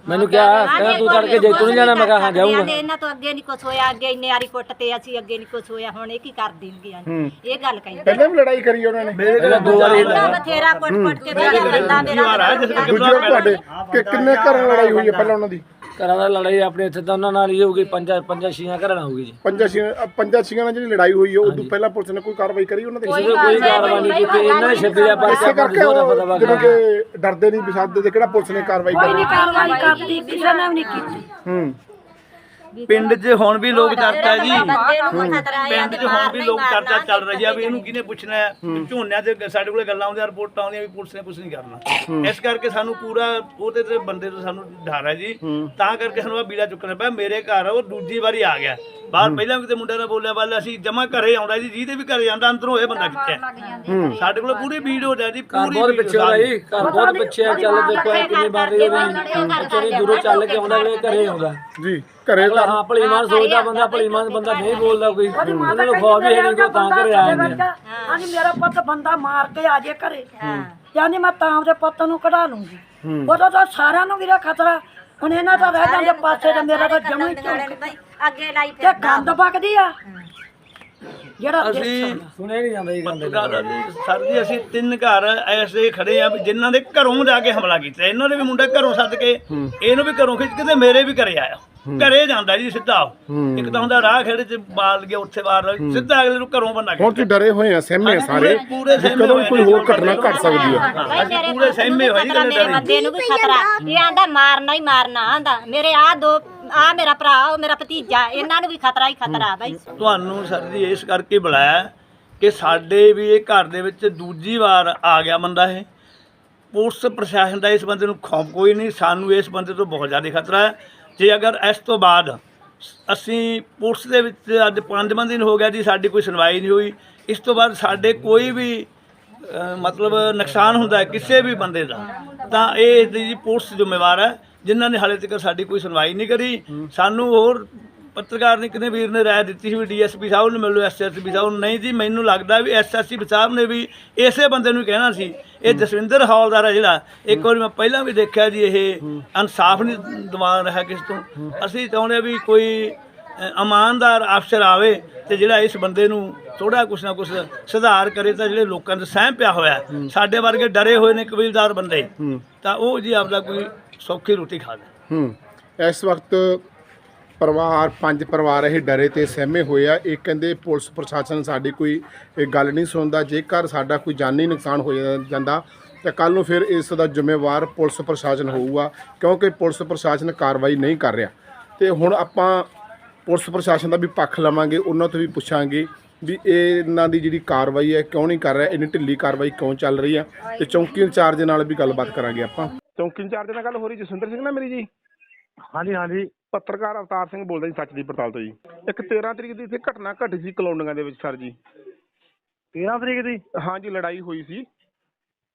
ਮੈਨੂੰ ਕਿਹਾ ਕਹਿੰਦਾ ਤੂੰ ਤੜਕੇ ਜੇ ਤੂੰ ਨਹੀਂ ਜਾਣਾ ਮੈਂ ਕਿਹਾ ਹਾਂ ਜਾਊਂਗਾ। ਇਹਨਾਂ ਤੋਂ ਅੱਗੇ ਨਹੀਂ ਕੁਛ ਹੋਇਆ ਅੱਗੇ ਇੰਨੇ ਆਰੀ ਕੁੱਟ ਤੇ ਅਸੀਂ ਅੱਗੇ ਨਹੀਂ ਕੁਛ ਹੋਇਆ ਹੁਣ ਇਹ ਕੀ ਕਰ ਦੇਣਗੇ? ਇਹ ਗੱਲ ਕਹਿੰਦੇ। ਪਹਿਲਾਂ ਵੀ ਲੜਾਈ ਕਰੀ ਉਹਨਾਂ ਨੇ। ਪਹਿਲਾਂ ਦੋ ਵਾਰੀ ਬਥੇਰਾ ਕੁੱਟ ਕੁੱਟ ਕੇ ਬਈ ਬੰਦਾ ਮੇਰਾ ਦੂਜੀ ਤੁਹਾਡੇ ਕਿ ਕਿੰਨੇ ਘਰਾਂ ਨਾਲ ਲੜਾਈ ਹੋਈ ਹੈ ਪਹਿਲਾਂ ਉਹਨਾਂ ਦੀ? ਘਰਾਂ ਦਾ ਲੜਾਈ ਆਪਣੇ ਇੱਥੇ ਤਾਂ ਉਹਨਾਂ ਨਾਲ ਹੀ ਹੋਊਗੀ ਪੰਜਾਂ ਪੰਜਾਂ ਛੀਆਂ ਘਰਾਂ ਹੋਊਗੀ ਜੀ। ਪੰਜਾਂ ਸਿੰਘਾਂ ਅ, ਪੰਜਾਂ ਸਿੰਘਾਂ ਨਾਲ ਜਿਹੜੀ ਲੜਾਈ ਹੋਈ ਹੈ ਉਦੋਂ ਪਹਿਲਾਂ ਪੁਲਿਸ ਨੇ ਕੋਈ ਕਾਰਵਾਈ ਕਰੀ ਉਹਨਾਂ ਦੇ? ਕਿਸੇ ਨੇ ਕੋਈ ਕਾਰਵਾਈ ਨਹੀਂ ਕੀਤੀ ਇਹਨਾਂ ਨੇ ਛੱਬੀ ਦਾ ਇਸੇ ਕਰਕੇ ਉਹ ਜਿਵੇਂ ਕਿ ਡਰਦੇ ਨਹੀਂ ਵਿਸਾਦੇ ਤੇ ਕਿਹੜਾ ਪੁਲਿਸ ਨੇ ਕਾਰਵਾਈ ਕੋਈ ਕਰੀ ਨਹੀਂ ਕਾਰਵਾਈ ਕਰਦੀ ਕਿਸੇ ਨੇ ਵੀ ਨਹੀਂ ਕੀਤੀ। ਹੂੰ। ਪਿੰਡ 'ਚ ਹੁਣ ਵੀ ਲੋਕ ਚਰਚਾ ਜੀ। ਬੰਦੇ ਨੂੰ ਕੋਈ ਖਤਰਾ ਆ ਪਿੰਡ 'ਚ ਹੁਣ ਵੀ ਲੋਕ ਚਰਚਾ ਚੱਲ ਰਹੀ ਆ ਵੀ ਇਹਨੂੰ ਕਿਹਨੇ ਪੁੱਛਣਾ ਹੈ। ਝੋਨਿਆਂ ਤੇ ਸਾਡੇ ਕੋਲੇ ਗੱਲਾਂ ਆਉਂਦੀਆਂ ਰਿਪੋਰਟਾਂ ਆਉਂਦੀਆਂ ਵੀ ਪੁਲਿਸ ਨੇ ਕੁਝ ਨਹੀਂ ਕਰਨਾ। ਇਸ ਕਰਕੇ ਸਾਨੂੰ ਪੂਰਾ ਉਹਦੇ ਤੇ ਬੰਦੇ ਤੋਂ ਸਾਨੂੰ ਡਰ ਹੈ ਜੀ। ਤਾਂ ਕਰਕੇ ਸਾਨੂੰ ਆ ਬੀੜਾ ਚੁੱਕਣਾ ਪਿਆ। ਮੇਰੇ ਘਰ ਉਹ ਦੂਜੀ ਵਾਰੀ ਆ ਗਿਆ। ਬਾਹਰ ਪਹਿਲਾਂ ਵੀ ਕਿਤੇ ਮੁੰਡੇ ਨੇ ਬੋਲਿਆ ਵੱਲ ਅਸੀਂ ਜਮਾ ਘਰੇ ਆਉਂਦਾ ਜੀ। ਜਿਹਦੇ ਵੀ ਘਰੇ ਜਾਂਦਾ ਅੰਦਰੋਂ ਇਹ ਬੰਦਾ ਖਿੱਚਿਆ। ਸਾਡੇ ਕੋਲ ਪੂਰੀ ਵੀਡੀਓ ਹੈ ਜੀ ਪੂਰੀ ਬਹੁਤ ਪਿੱਛੇ ਜੀ ਘਰ ਬਹੁਤ ਪਿੱਛੇ ਆ। ਚੱਲ ਦੇਖੋ ਕਿੰਨੀ ਵਾਰ ਇਹ ਵੀ ਦੂਰੋਂ ਚੱਲ ਕੇ ਆਉਂਦਾ ਵੇ ਘਰੇ ਆਉਂਦਾ। ਜੀ। ਘਰੇ ਅਗਲਾ ਹਾਂ ਭਲੀਮਾਨ ਸੋਚਦਾ ਬੰਦਾ ਭਲੀਮਾਨ ਬੰਦਾ ਨਹੀਂ ਬੋਲਦਾ ਕੋਈ। ਉਹਨਾਂ ਨੂੰ ਖੌਫ ਵੀ ਹੈ ਨਹੀਂ ਕਿ ਉਹ ਤਾਂ ਘਰੇ ਆ ਜਾਂਦੇ ਆ। ਹਾਂਜੀ ਮੇਰਾ ਪੁੱਤ ਬੰਦਾ ਮਾਰ ਕੇ ਆ ਜੇ ਘਰੇ। ਜਾਂਦੀ ਮੈਂ ਤਾਂ ਆਪਦੇ ਪੁੱਤ ਨੂੰ ਕਢਾ ਲੂੰਗੀ। ਉਦੋਂ ਤਾਂ ਸਾਰਿਆਂ ਨੂੰ ਵੀਰਾ ਖਤਰਾ ਹੁਣ ਇਹਨਾਂ ਦਾ ਰਹਿ ਜਾਂਦੇ ਪਾਸੇ ਤੇ ਮੇਰਾ ਤਾਂ ਜਮਾ ਹੀ ਬਈ ਅੱਗੇ ਲਾਈ ਤੇ ਗੰਦ ਬਕਦੀ ਆ। ਜਿਹੜਾ ਅਸੀਂ ਸੁਣਿਆ ਨਹੀਂ ਜਾਂਦਾ ਇਹ ਗੱਲ ਜੀ ਸਰ ਜੀ ਅਸੀਂ ਤਿੰਨ ਘਰ ਐਸੇ ਖੜੇ ਆ ਵੀ ਜਿਨ੍ਹਾਂ ਦੇ ਘਰੋਂ ਜਾ ਕੇ ਹਮਲਾ ਕੀਤਾ। ਇਹਨਾਂ ਦੇ ਵੀ ਮੁੰਡਾ ਘਰੋਂ ਸੱਦ ਕੇ ਇਹਨੂੰ ਵੀ ਘਰੋਂ ਖਿੱਚ ਕੇ ਤੇ ਮੇਰੇ ਵੀ ਘਰੇ ਆਇਆ। ਘਰੇ ਜਾਂਦਾ ਜੀ ਸਿੱਧਾ। ਇੱਕ ਤਾਂ ਹੁੰਦਾ ਰਾਹ ਖੇੜੇ ਚ ਬਾਲ ਗਿਆ ਉੱਥੇ ਬਾਹਰ ਸਿੱਧਾ ਅਗਲੇ ਨੂੰ ਘਰੋਂ ਬੰਦਾ ਹੁਣ ਤੁਸੀਂ ਡਰੇ ਹੋਏ ਆ ਸਹਿਮੇ ਆ ਸਾਰੇ। ਪੂਰੇ ਵੀ ਸਹਿਮੇ ਕਦੋਂ ਵੀ ਹੋਏ ਕੋਈ। ਹੋਰ ਘਟਨਾ ਘਟ ਸਕਦੀ ਹੈ ਬਈ ਮੇਰੇ ਪੂਰੇ ਸਹਿਮੇ ਹੋਏ ਜੀ ਮੇਰੇ ਡਰੀ। ਬੰਦੇ ਨੂੰ ਵੀ ਖਤਰਾ। ਇਹ ਆਂਦਾ ਮਾਰਨਾ ਹੀ ਮਾਰਨਾ ਆਂਦਾ। ਮੇਰੇ ਆ ਦੋ ਆ ਮੇਰਾ ਭਰਾ ਉਹ ਮੇਰਾ ਭਤੀਜਾ ਇਹਨਾਂ ਨੂੰ ਵੀ ਖਤਰਾ ਹੀ ਖਤਰਾ ਬਈ। ਤੁਹਾਨੂੰ ਸਰ ਜੀ ਇਸ ਕਰਕੇ ਬੁਲਾਇਆ ਕਿ ਸਾਡੇ ਵੀ ਇਹ ਘਰ ਦੇ ਵਿੱਚ ਦੂਜੀ ਵਾਰ ਆ ਗਿਆ ਬੰਦਾ ਇਹ। ਪੁਲਿਸ ਪ੍ਰਸ਼ਾਸਨ ਦਾ ਇਸ ਬੰਦੇ ਨੂੰ ਖੌਫ ਕੋਈ ਨਹੀਂ ਸਾਨੂੰ ਇਸ ਬੰਦੇ ਤੋਂ ਬਹੁਤ ਜ਼ਿਆਦਾ ਖਤਰਾ ਹੈ। ਜੇ ਅਗਰ ਇਸ ਤੋਂ ਬਾਅਦ ਅਸੀਂ ਪੁਲਿਸ ਦੇ ਵਿੱਚ ਅੱਜ ਪੰਜ ਬੰਦੇ ਦਿਨ ਹੋ ਗਿਆ ਜੀ ਸਾਡੀ ਕੋਈ ਸੁਣਵਾਈ ਨਹੀਂ ਹੋਈ। ਇਸ ਤੋਂ ਬਾਅਦ ਸਾਡੇ ਕੋਈ ਵੀ ਮਤਲਬ ਨੁਕਸਾਨ ਹੁੰਦਾ ਕਿਸੇ ਵੀ ਬੰਦੇ ਦਾ ਤਾਂ ਇਹ ਦੀ ਜੀ ਪੁਲਿਸ ਜ਼ਿੰਮੇਵਾਰ ਹੈ। ਜਿਨ੍ਹਾਂ ਨੇ ਹਾਲੇ ਤੱਕ ਸਾਡੀ ਕੋਈ ਸੁਣਵਾਈ ਨਹੀਂ ਕਰੀ। ਸਾਨੂੰ ਹੋਰ ਪੱਤਰਕਾਰ ਨੇ ਕਿਨੇ ਵੀਰ ਨੇ ਰਾਏ ਦਿੱਤੀ ਸੀ ਵੀ ਡੀਐਸਪੀ ਸਾਹਿਬ ਨੂੰ ਮਿਲੋ ਐਸਐਸਪੀ ਸਾਹਿਬ ਨੂੰ। ਨਹੀਂ ਜੀ ਮੈਨੂੰ ਲੱਗਦਾ ਵੀ ਐਸਐਸਪੀ ਸਾਹਿਬ ਨੇ ਵੀ ਇਸੇ ਬੰਦੇ ਨੂੰ ਕਹਿਣਾ ਸੀ। ਇਹ ਜਸਵਿੰਦਰ ਹੌਲਦਾਰ ਹੈ ਜਿਹੜਾ। ਇੱਕ ਵਾਰੀ ਮੈਂ ਪਹਿਲਾਂ ਵੀ ਦੇਖਿਆ ਜੀ ਇਹ ਇਨਸਾਫ ਨਹੀਂ ਦਿਵਾ ਰਿਹਾ ਕਿਸ ਤੋਂ। ਅਸੀਂ ਚਾਹੁੰਦੇ ਵੀ ਕੋਈ ਇਮਾਨਦਾਰ ਅਫਸਰ ਆਵੇ ਤੇ ਜਿਹੜਾ ਇਸ ਬੰਦੇ ਨੂੰ ਥੋੜਾ ਕੁਛ ਨਾ ਕੁਛ ਸੁਧਾਰ ਕਰੇ ਤਾਂ ਜਿਹੜੇ ਲੋਕਾਂ ਦਾ ਸਹਿਮ ਪਿਆ ਹੋਇਆ ਸਾਡੇ ਵਰਗੇ ਡਰੇ ਹੋਏ ਨੇ ਕਬੀਲਦਾਰ ਬੰਦੇ। ਤਾਂ ਉਹ ਜੀ ਆਪਦਾ ਕੋਈ ਸੌਖੀ ਰੋਟੀ ਖਾ ਲੈ। ਇਸ ਵਕਤ ਪਰਿਵਾਰ ਪੰਜ ਪਰਿਵਾਰ ਇਹ ਡਰੇ ਤੇ ਸਹਿਮੇ ਹੋਏ ਆ। ਇਹ ਕਹਿੰਦੇ ਪੁਲਿਸ ਪ੍ਰਸ਼ਾਸਨ ਸਾਡੀ ਕੋਈ ਇਹ ਗੱਲ ਨਹੀਂ ਸੁਣਦਾ। ਜੇਕਰ ਸਾਡਾ ਕੋਈ ਜਾਨੀ ਨੁਕਸਾਨ ਹੋ ਜਾਂਦਾ ਤਾਂ ਕੱਲ ਨੂੰ ਫਿਰ ਇਸ ਦਾ ਜ਼ਿੰਮੇਵਾਰ ਪੁਲਿਸ ਪ੍ਰਸ਼ਾਸਨ ਹੋਊਗਾ ਕਿਉਂਕਿ ਪੁਲਿਸ ਪ੍ਰਸ਼ਾਸਨ ਕਾਰਵਾਈ ਨਹੀਂ ਕਰ ਰਿਹਾ। ਤੇ ਹੁਣ ਆਪਾਂ ਪੁਲਿਸ ਪ੍ਰਸ਼ਾਸਨ ਦਾ ਵੀ ਪੱਖ ਲਵਾਂਗੇ ਉਹਨਾਂ ਤੋਂ ਵੀ ਪੁੱਛਾਂਗੇ ਵੀ ਇਹ ਇਹਨਾਂ ਦੀ ਜਿਹੜੀ ਕਾਰਵਾਈ ਹੈ ਕਿਉਂ ਨਹੀਂ ਕਰ ਰਿਹਾ ਇੰਨੀ ਢਿੱਲੀ ਕਾਰਵਾਈ ਕਿਉਂ ਚੱਲ ਰਹੀ ਹੈ? ਤੇ ਚੌਂਕੀ ਇੰਚਾਰਜ ਨਾਲ ਵੀ ਗੱਲਬਾਤ ਕਰਾਂਗੇ ਆਪਾਂ। ਚੌਂਕੀ ਇੰਚਾਰਜ ਨਾਲ ਗੱਲ ਹੋ ਰਹੀ ਜਸਵਿੰਦਰ ਸਿੰਘ ਨਾਲ ਮੇਰੀ ਜੀ? ਹਾਂਜੀ ਹਾਂਜੀ। ਪੱਤਰਕਾਰ ਅਵਤਾਰ ਸਿੰਘ ਬੋਲਦਾ ਜੀ ਸੱਚ ਦੀ ਪੜਤਾਲ ਤੋਂ ਜੀ। ਇੱਕ 13 ਤਰੀਕ ਦੀ ਇੱਥੇ ਘਟਨਾ ਘਟੀ ਸੀ ਕਲੋਨੀਆਂ ਦੇ ਵਿੱਚ ਸਰ ਜੀ। 13 ਤਰੀਕ ਦੀ? ਹਾਂਜੀ ਲੜਾਈ ਹੋਈ ਸੀ।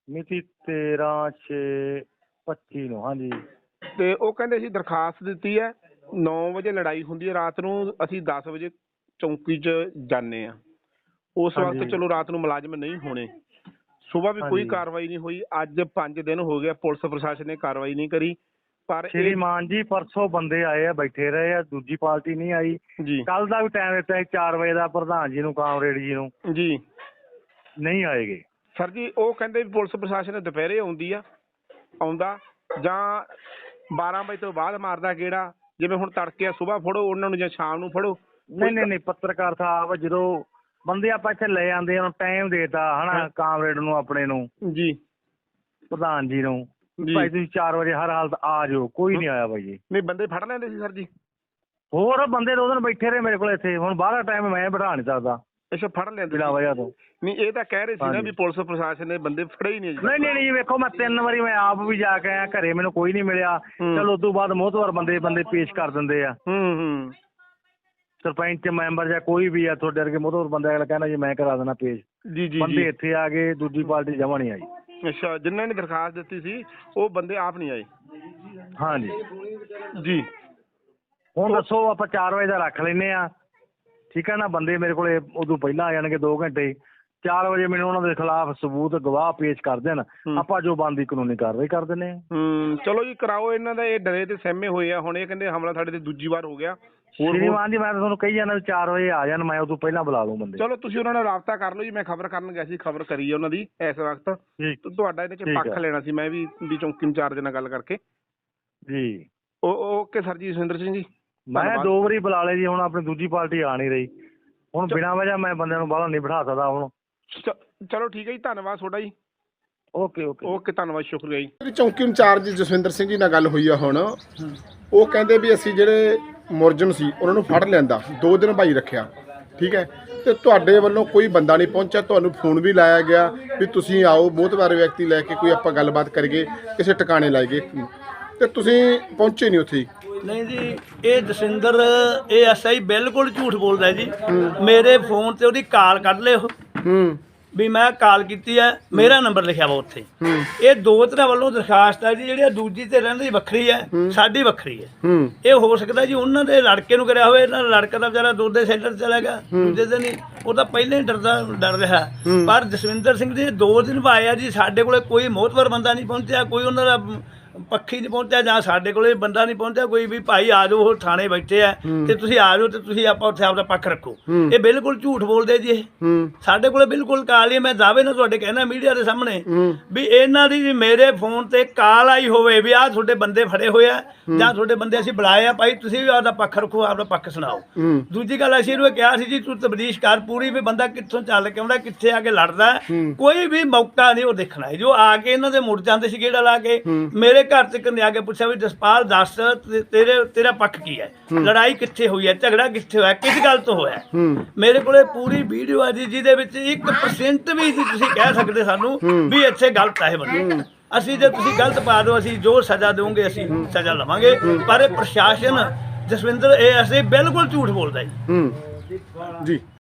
ਮਿਤੀ 13 6 25 ਨੂੰ ਹਾਂਜੀ। ਤੇ ਉਹ ਕਹਿੰਦੇ ਸੀ ਦਰਖਾਸਤ ਦਿੱਤੀ ਹੈ 9 ਵਜੇ ਲੜਾਈ ਹੁੰਦੀ ਹੈ ਰਾਤ ਨੂੰ ਅਸੀਂ 10 ਵਜੇ ਚੌਂਕੀ 'ਚ ਜਾਂਦੇ ਆ ਉਸ ਵਕਤ। ਚਲੋ ਰਾਤ ਨੂੰ ਮੁਲਾਜ਼ਮ ਨਹੀਂ ਹੋਣੇ। ਸਵੇਰ ਵੀ ਕੋਈ। ਕਾਰਵਾਈ ਨਹੀਂ ਹੋਈ ਅੱਜ 5 ਦਿਨ ਹੋ ਗਏ ਪੁਲਿਸ ਪ੍ਰਸ਼ਾਸਨ ਨੇ ਕਾਰਵਾਈ ਨਹੀਂ ਕਰੀ। ਪਰ ਸ਼੍ਰੀਮਾਨ ਜੀ ਪਰਸੋਂ ਬੰਦੇ ਆਏ ਆ ਬੈਠੇ ਰਹੇ ਆ ਦੂਜੀ ਪਾਰਟੀ ਨਹੀਂ ਆਈ। ਜੀ। ਕੱਲ ਦਾ ਵੀ ਟਾਈਮ ਦਿੱਤਾ ਸੀ 4 ਵਜੇ ਦਾ ਪ੍ਰਧਾਨ ਜੀ ਨੂੰ ਕਾਮਰੇਡ ਜੀ ਨੂੰ। ਜੀ। ਨਹੀਂ ਆਏਗੇ। ਸਰ ਜੀ ਉਹ ਕਹਿੰਦੇ ਵੀ ਪੁਲਿਸ ਪ੍ਰਸ਼ਾਸਨ ਦੁਪਹਿਰੇ ਆਉਂਦੀ ਆ ਆਉਂਦਾ ਜਾਂ 12 ਵਜੇ ਤੋਂ ਬਾਅਦ ਮਾਰਦਾ ਕਿਹੜਾ ਜਿਵੇਂ ਹੁਣ ਤੜਕੇ ਆ ਸਵੇਰ ਫੜੋ ਉਹਨਾਂ ਨੂੰ ਜਾਂ ਸ਼ਾਮ ਨੂੰ ਫੜੋ। ਨਹੀਂ ਨਹੀਂ ਨਹੀਂ ਪੱਤਰਕਾਰ ਸਾਹਿਬ ਜਦੋਂ ਬੰਦੇ ਆਪਾਂ ਇੱਥੇ ਲੈ ਆਂਦੇ ਆ ਟਾਈਮ ਦੇਤਾ ਹਨਾ ਕਾਮਰੇਡ ਨੂੰ ਆਪਣੇ ਨੂੰ ਜੀ। ਪ੍ਰਧਾਨ ਜੀ ਨੂੰ। ਜੀ। ਭਾਈ ਤੁਸੀਂ 4 ਵਜੇ ਹਰ ਹਾਲਤ ਆ ਜਾਓ ਕੋਈ ਨਹੀਂ ਆਇਆ ਭਾਈ। ਜੀ ਨਹੀਂ ਬੰਦੇ ਫੜ ਲੈਂਦੇ ਸੀ ਸਰ ਜੀ? ਹੋਰ ਬੰਦੇ ਦੋ ਦਿਨ ਬੈਠੇ ਰਹੇ ਮੇਰੇ ਕੋਲ ਇੱਥੇ ਹੁਣ ਬਾਹਰ ਟਾਈਮ ਮੈਂ ਬਿਠਾ ਨਹੀਂ ਸਕਦਾ। ਅੱਛਾ ਫੜ ਲੈਂਦੇ ਬਿਨਾਂ। ਵਜ੍ਹਾ ਤੋਂ। ਨਹੀਂ ਇਹ ਤਾਂ ਕਹਿ ਰਹੇ ਸੀ ਨਾ ਹਾਂਜੀ। ਵੀ ਪੁਲਿਸ ਪ੍ਰਸ਼ਾਸਨ ਨੇ ਬੰਦੇ ਫੜੇ ਹੀ ਨਹੀਂ ਅਜੇ ਨਹੀਂ ਨਹੀਂ ਨਹੀਂ ਵੇਖੋ ਮੈਂ ਤਿੰਨ ਵਾਰੀ ਮੈਂ ਆਪ ਵੀ ਜਾ ਕੇ ਆਇਆ ਘਰੇ ਮੈਨੂੰ ਕੋਈ ਨਹੀਂ ਮਿਲਿਆ। ਹੂੰ। ਚਲੋ ਉਸ ਤੋਂ ਬਾਅਦ ਮੋਹਤਵਰ ਬੰਦੇ ਬੰਦੇ ਪੇਸ਼ ਕਰ ਦਿੰਦੇ ਆ। ਹੂੰ ਹੂੰ। ਸਰਪੰਚ ਮੈਂਬਰ ਜਾਂ ਕੋਈ ਵੀ ਆ ਤੁਹਾਡੇ ਵਰਗੇ ਮੋਹਤਵਰ ਬੰਦਾ ਅਗਲਾ ਕਹਿੰਦਾ ਜੀ ਮੈਂ ਕਰਾ ਦੇਣਾ ਪੇਸ਼। ਜੀ ਜੀ ਬੰਦੇ ਜੀ। ਇੱਥੇ ਆ ਗਏ ਦੂਜੀ ਪਾਰਟੀ ਜਮਾ ਨਹੀਂ ਆਈ। ਅੱਛਾ ਜਿਨ੍ਹਾਂ ਨੇ ਦਰਖਾਸਤ ਦਿੱਤੀ ਸੀ ਉਹ ਬੰਦੇ ਆਪ ਨਹੀਂ ਆਏ। ਹਾਂਜੀ। ਜੀ। ਹੁਣ ਦੱਸੋ ਆਪਾਂ 4 ਵਜੇ ਦਾ ਰੱਖ ਲੈਨੇ ਆ ਠੀਕ ਹੈ ਨਾ ਬੰਦੇ ਮੇਰੇ ਕੋਲੇ ਉਦੋਂ ਪਹਿਲਾਂ ਆ ਜਾਣਗੇ 2 ਘੰਟੇ। 4 ਵਜੇ ਮੈਨੂੰ ਉਹਨਾਂ ਦੇ ਖਿਲਾਫ ਸਬੂਤ ਗਵਾਹ ਪੇਸ਼ ਕਰ ਦੇਣ। ਆਪਾਂ ਜੋ ਬੰਦੀ ਕਾਨੂੰਨੀ ਕਾਰਵਾਈ ਕਰ ਦਿੰਨੇ ਆ ਹੂੰ ਚਲੋ ਜੀ ਕਰਾਓ ਇਹਨਾਂ ਦਾ ਇਹ ਡਰੇ ਤੇ ਸਹਿਮੇ ਹੋਏ ਆ। ਹੁਣ ਇਹ ਕਹਿੰਦੇ ਹਮਲਾ ਸਾਡੇ ਤੇ ਦੂਜੀ ਵਾਰ ਹੋ ਗਿਆ। ਹੋਰ ਸ਼੍ਰੀਮਾਨ ਜੀ ਮੈਂ ਤਾਂ ਤੁਹਾਨੂੰ ਕਹੀ ਜਾਂਦਾ ਵੀ 4 ਵਜੇ ਆ ਜਾਣ ਮੈਂ ਉਦੋਂ ਪਹਿਲਾਂ ਬੁਲਾ ਲੂੰ ਬੰਦੇ। ਚਲੋ ਤੁਸੀਂ ਉਹਨਾਂ ਨਾਲ ਰਾਬਤਾ ਕਰ ਲਓ ਜੀ ਮੈਂ ਖਬਰ ਕਰਨ ਗਿਆ ਸੀ ਖਬਰ ਕਰੀ ਹੈ ਉਹਨਾਂ ਦੀ ਇਸ ਵਕਤ। ਠੀਕ। ਤੇ ਤੁਹਾਡਾ ਇਹਦੇ ਚ ਠੀਕ ਪੱਖ ਹੈ। ਲੈਣਾ ਸੀ ਮੈਂ ਵੀ ਵੀ ਚੌਂਕੀ ਇੰਚਾਰਜ ਨਾਲ ਗੱਲ ਕਰਕੇ। ਜੀ। ਉਹ ਓਕੇ ਸਰ ਜੀ ਸੁਰਿੰਦਰ ਸਿੰਘ ਜੀ ਮੈਂ ਧੰਨਵਾਦ। ਦੋ ਵਾਰੀ ਬੁਲਾ ਲਏ ਜੀ ਹੁਣ ਆਪਣੀ ਦੂਜੀ ਪਾਰਟੀ ਆ ਨਹੀਂ ਰਹੀ। ਹੁਣ ਬਿਨਾਂ ਵਜ੍ਹਾ ਮੈਂ ਬੰਦਿਆਂ ਨੂੰ ਬਾਹਰੋਂ ਨਹੀਂ ਬਿਠਾ ਸਕਦਾ ਹੁਣ। ਚ- ਚਲੋ ਠੀਕ ਹੈ ਜੀ ਧੰਨਵਾਦ ਤੁਹਾਡਾ ਜੀ। Okay okay. ਓਕੇ ਧੰਨਵਾਦ ਸ਼ੁਕਰੀਆ ਜੀ। ਚੌਂਕੀ ਇੰਚਾਰਜ ਜਸਵਿੰਦਰ ਸਿੰਘ ਜੀ ਨਾਲ ਗੱਲ ਹੋਈ ਆ ਹੁਣ। ਉਹ ਕਹਿੰਦੇ ਵੀ ਅਸੀਂ ਜਿਹੜੇ ਮੁਰਜਮ ਸੀ ਉਹਨਾਂ ਨੂੰ ਫੜ ਲੈਂਦਾ ਦੋ ਦਿਨ ਭਾਈ ਰੱਖਿਆ। ਠੀਕ ਹੈ? ਤੇ ਤੁਹਾਡੇ ਵੱਲੋਂ ਕੋਈ ਬੰਦਾ ਨਹੀਂ ਪਹੁੰਚਿਆ। ਤੁਹਾਨੂੰ ਫੋਨ ਵੀ ਲਾਇਆ ਗਿਆ ਵੀ ਤੁਸੀਂ ਆਓ ਬਹੁਤ ਵਾਰ ਵਿਅਕਤੀ ਲੈ ਕੇ ਕੋਈ ਆਪਾਂ ਗੱਲਬਾਤ ਕਰੀਏ ਕਿਸੇ ਟਿਕਾਣੇ ਲਾਈਏ ਤੇ ਤੁਸੀਂ ਪਹੁੰਚੇ ਨਹੀਂ ਉੱਥੇ ਨਹੀਂ ਜੀ ਇਹ ਜਸਿੰਦਰ ਇਹ ਐਸਆਈ ਬਿਲਕੁਲ ਝੂਠ ਬੋਲਦਾ ਜੀ। ਮੇਰੇ ਫੋਨ ਤੇ ਉਹਦੀ ਕਾਲ ਕੱਢ ਲਿਓ। ਹੂੰ। ਵੀ ਮੈਂ ਕਾਲ ਕੀਤੀ ਹੈ ਮੇਰਾ ਨੰਬਰ ਲਿਖਿਆ ਵਾ ਉੱਥੇ। ਇਹ ਦੋ ਤਰ੍ਹਾਂ ਵੱਲੋਂ ਦਰਖਾਸਤ ਹੈ ਜੀ ਜਿਹੜੀ ਦੂਜੀ ਤੇ ਰਹਿੰਦੀ ਵੱਖਰੀ ਹੈ ਸਾਡੀ ਵੱਖਰੀ ਹੈ। ਇਹ ਹੋ ਸਕਦਾ ਜੀ ਉਹਨਾਂ ਦੇ ਲੜਕੇ ਨੂੰ ਕਰਿਆ ਹੋਵੇ ਇਹਨਾਂ ਦਾ ਲੜਕਾ ਤਾਂ ਵਿਚਾਰਾ ਦੋਦੇ ਸੈਂਟਰ ਚਲਾ ਗਿਆ ਦੂਜੇ ਦਿਨ ਹੀ ਉਹ ਤਾਂ ਪਹਿਲਾਂ ਹੀ ਡਰਦਾ ਡਰ ਰਿਹਾ। ਪਰ ਜਸਵਿੰਦਰ ਸਿੰਘ ਜੀ ਦੋ ਦਿਨ ਪਾਏ ਆ ਜੀ ਸਾਡੇ ਕੋਲੇ ਕੋਈ ਮੋਹਤਵਰ ਬੰਦਾ ਨਹੀਂ ਪਹੁੰਚਿਆ ਕੋਈ ਉਹਨਾਂ ਦਾ ਪੱਖੀ ਨਹੀਂ ਪਹੁੰਚਿਆ ਜਾਂ ਸਾਡੇ ਕੋਲੇ ਬੰਦਾ ਨਹੀਂ ਪਹੁੰਚਿਆ ਕੋਈ ਵੀ ਭਾਈ ਆ ਜਾਓ ਉਹ ਥਾਣੇ ਬੈਠੇ ਆ ਤੇ ਤੁਸੀਂ ਆ ਜਾਓ ਤੇ ਤੁਸੀਂ ਆਪਾਂ ਉੱਥੇ ਆਪਦਾ ਪੱਖ ਰੱਖੋ। ਇਹ ਬਿਲਕੁਲ ਝੂਠ ਬੋਲਦੇ ਜੀ ਇਹ। ਸਾਡੇ ਕੋਲੇ ਬਿਲਕੁਲ ਕਾਲ ਹੀ ਹੈ। ਮੈਂ ਦਾਅਵੇ ਨਾਲ ਤੁਹਾਡੇ ਕਹਿਣਾ ਮੀਡੀਆ ਦੇ ਸਾਹਮਣੇ ਵੀ ਇਹਨਾਂ ਦੀ ਜੀ ਮੇਰੇ ਫੋਨ ਤੇ ਕਾਲ ਆਈ ਹੋਵੇ ਵੀ ਆਹ ਤੁਹਾਡੇ ਬੰਦੇ ਫੜੇ ਹੋਏ ਆ ਜਾਂ ਤੁਹਾਡੇ ਬੰਦੇ ਅਸੀਂ ਬੁਲਾਏ ਆ ਭਾਈ ਤੁਸੀਂ ਵੀ ਆਪਦਾ ਪੱਖ ਰੱਖੋ ਆਪਦਾ ਪੱਖ ਸੁਣਾਓ। ਦੂਜੀ ਗੱਲ ਅਸੀਂ ਇਹਨੂੰ ਇਹ ਕਿਹਾ ਸੀ ਜੀ ਤੂੰ ਤਬਦੀਸ਼ ਕਰ ਪੂਰੀ ਵੀ ਬੰਦਾ ਕਿੱਥੋਂ ਚੱਲ ਕੇ ਆਉਂਦਾ ਕਿੱਥੇ ਆ ਕੇ ਲੜਦਾ। ਹੈ। ਕੋਈ ਵੀ ਮੌਕਾ ਨਹੀਂ ਉਹ ਦੇਖਣਾ ਹੈ। ਜੋ ਆ ਕੇ ਇਹਨਾਂ ਦੇ ਮੁੜ ਜਾਂਦੇ ਸੀ ਗੇੜਾ ਲਾ ਕੇ ਮੇਰੇ ਘਰ ਤੇ ਕੰਨੇ ਆ ਕੇ ਪੁੱਛਿਆ ਵੀ ਜਸਪਾਲ ਦੱਸ ਤੇ- ਤੇਰੇ ਤੇਰਾ ਪੱਖ ਕੀ ਹੈ? ਲੜਾਈ ਕਿੱਥੇ ਹੋਈ ਹੈ? ਝਗੜਾ ਕਿੱਥੇ ਹੋਇਆ? ਕਿਸ ਗੱਲ ਤੋਂ ਹੋਇਆ? ਹੂੰ। ਮੇਰੇ ਕੋਲੇ ਪੂਰੀ ਵੀਡੀਓ ਆ ਜੀ ਜਿਹਦੇ ਵਿੱਚ 1% ਵੀ ਜੀ ਤੁਸੀਂ ਕਹਿ ਸਕਦੇ ਸਾਨੂੰ ਵੀ ਇੱਥੇ ਗਲਤ ਹੈ ਇਹ ਬੰਦਾ। ਅਸੀਂ ਜੇ ਤੁਸੀਂ ਗਲਤ ਪਾ ਦਿਓ ਅਸੀਂ ਜੋ ਸਜ਼ਾ ਦੇਵਾਂਗੇ ਅਸੀਂ ਸਜ਼ਾ ਲਵਾਂਗੇ। ਪਰ ਇਹ ਪ੍ਰਸ਼ਾਸਨ ਜਸਵਿੰਦਰ ਇਹ ਅਸੀਂ ਬਿਲਕੁਲ ਝੂਠ ਬੋਲਦਾ ਜੀ। ਹੂੰ। ਜੀ।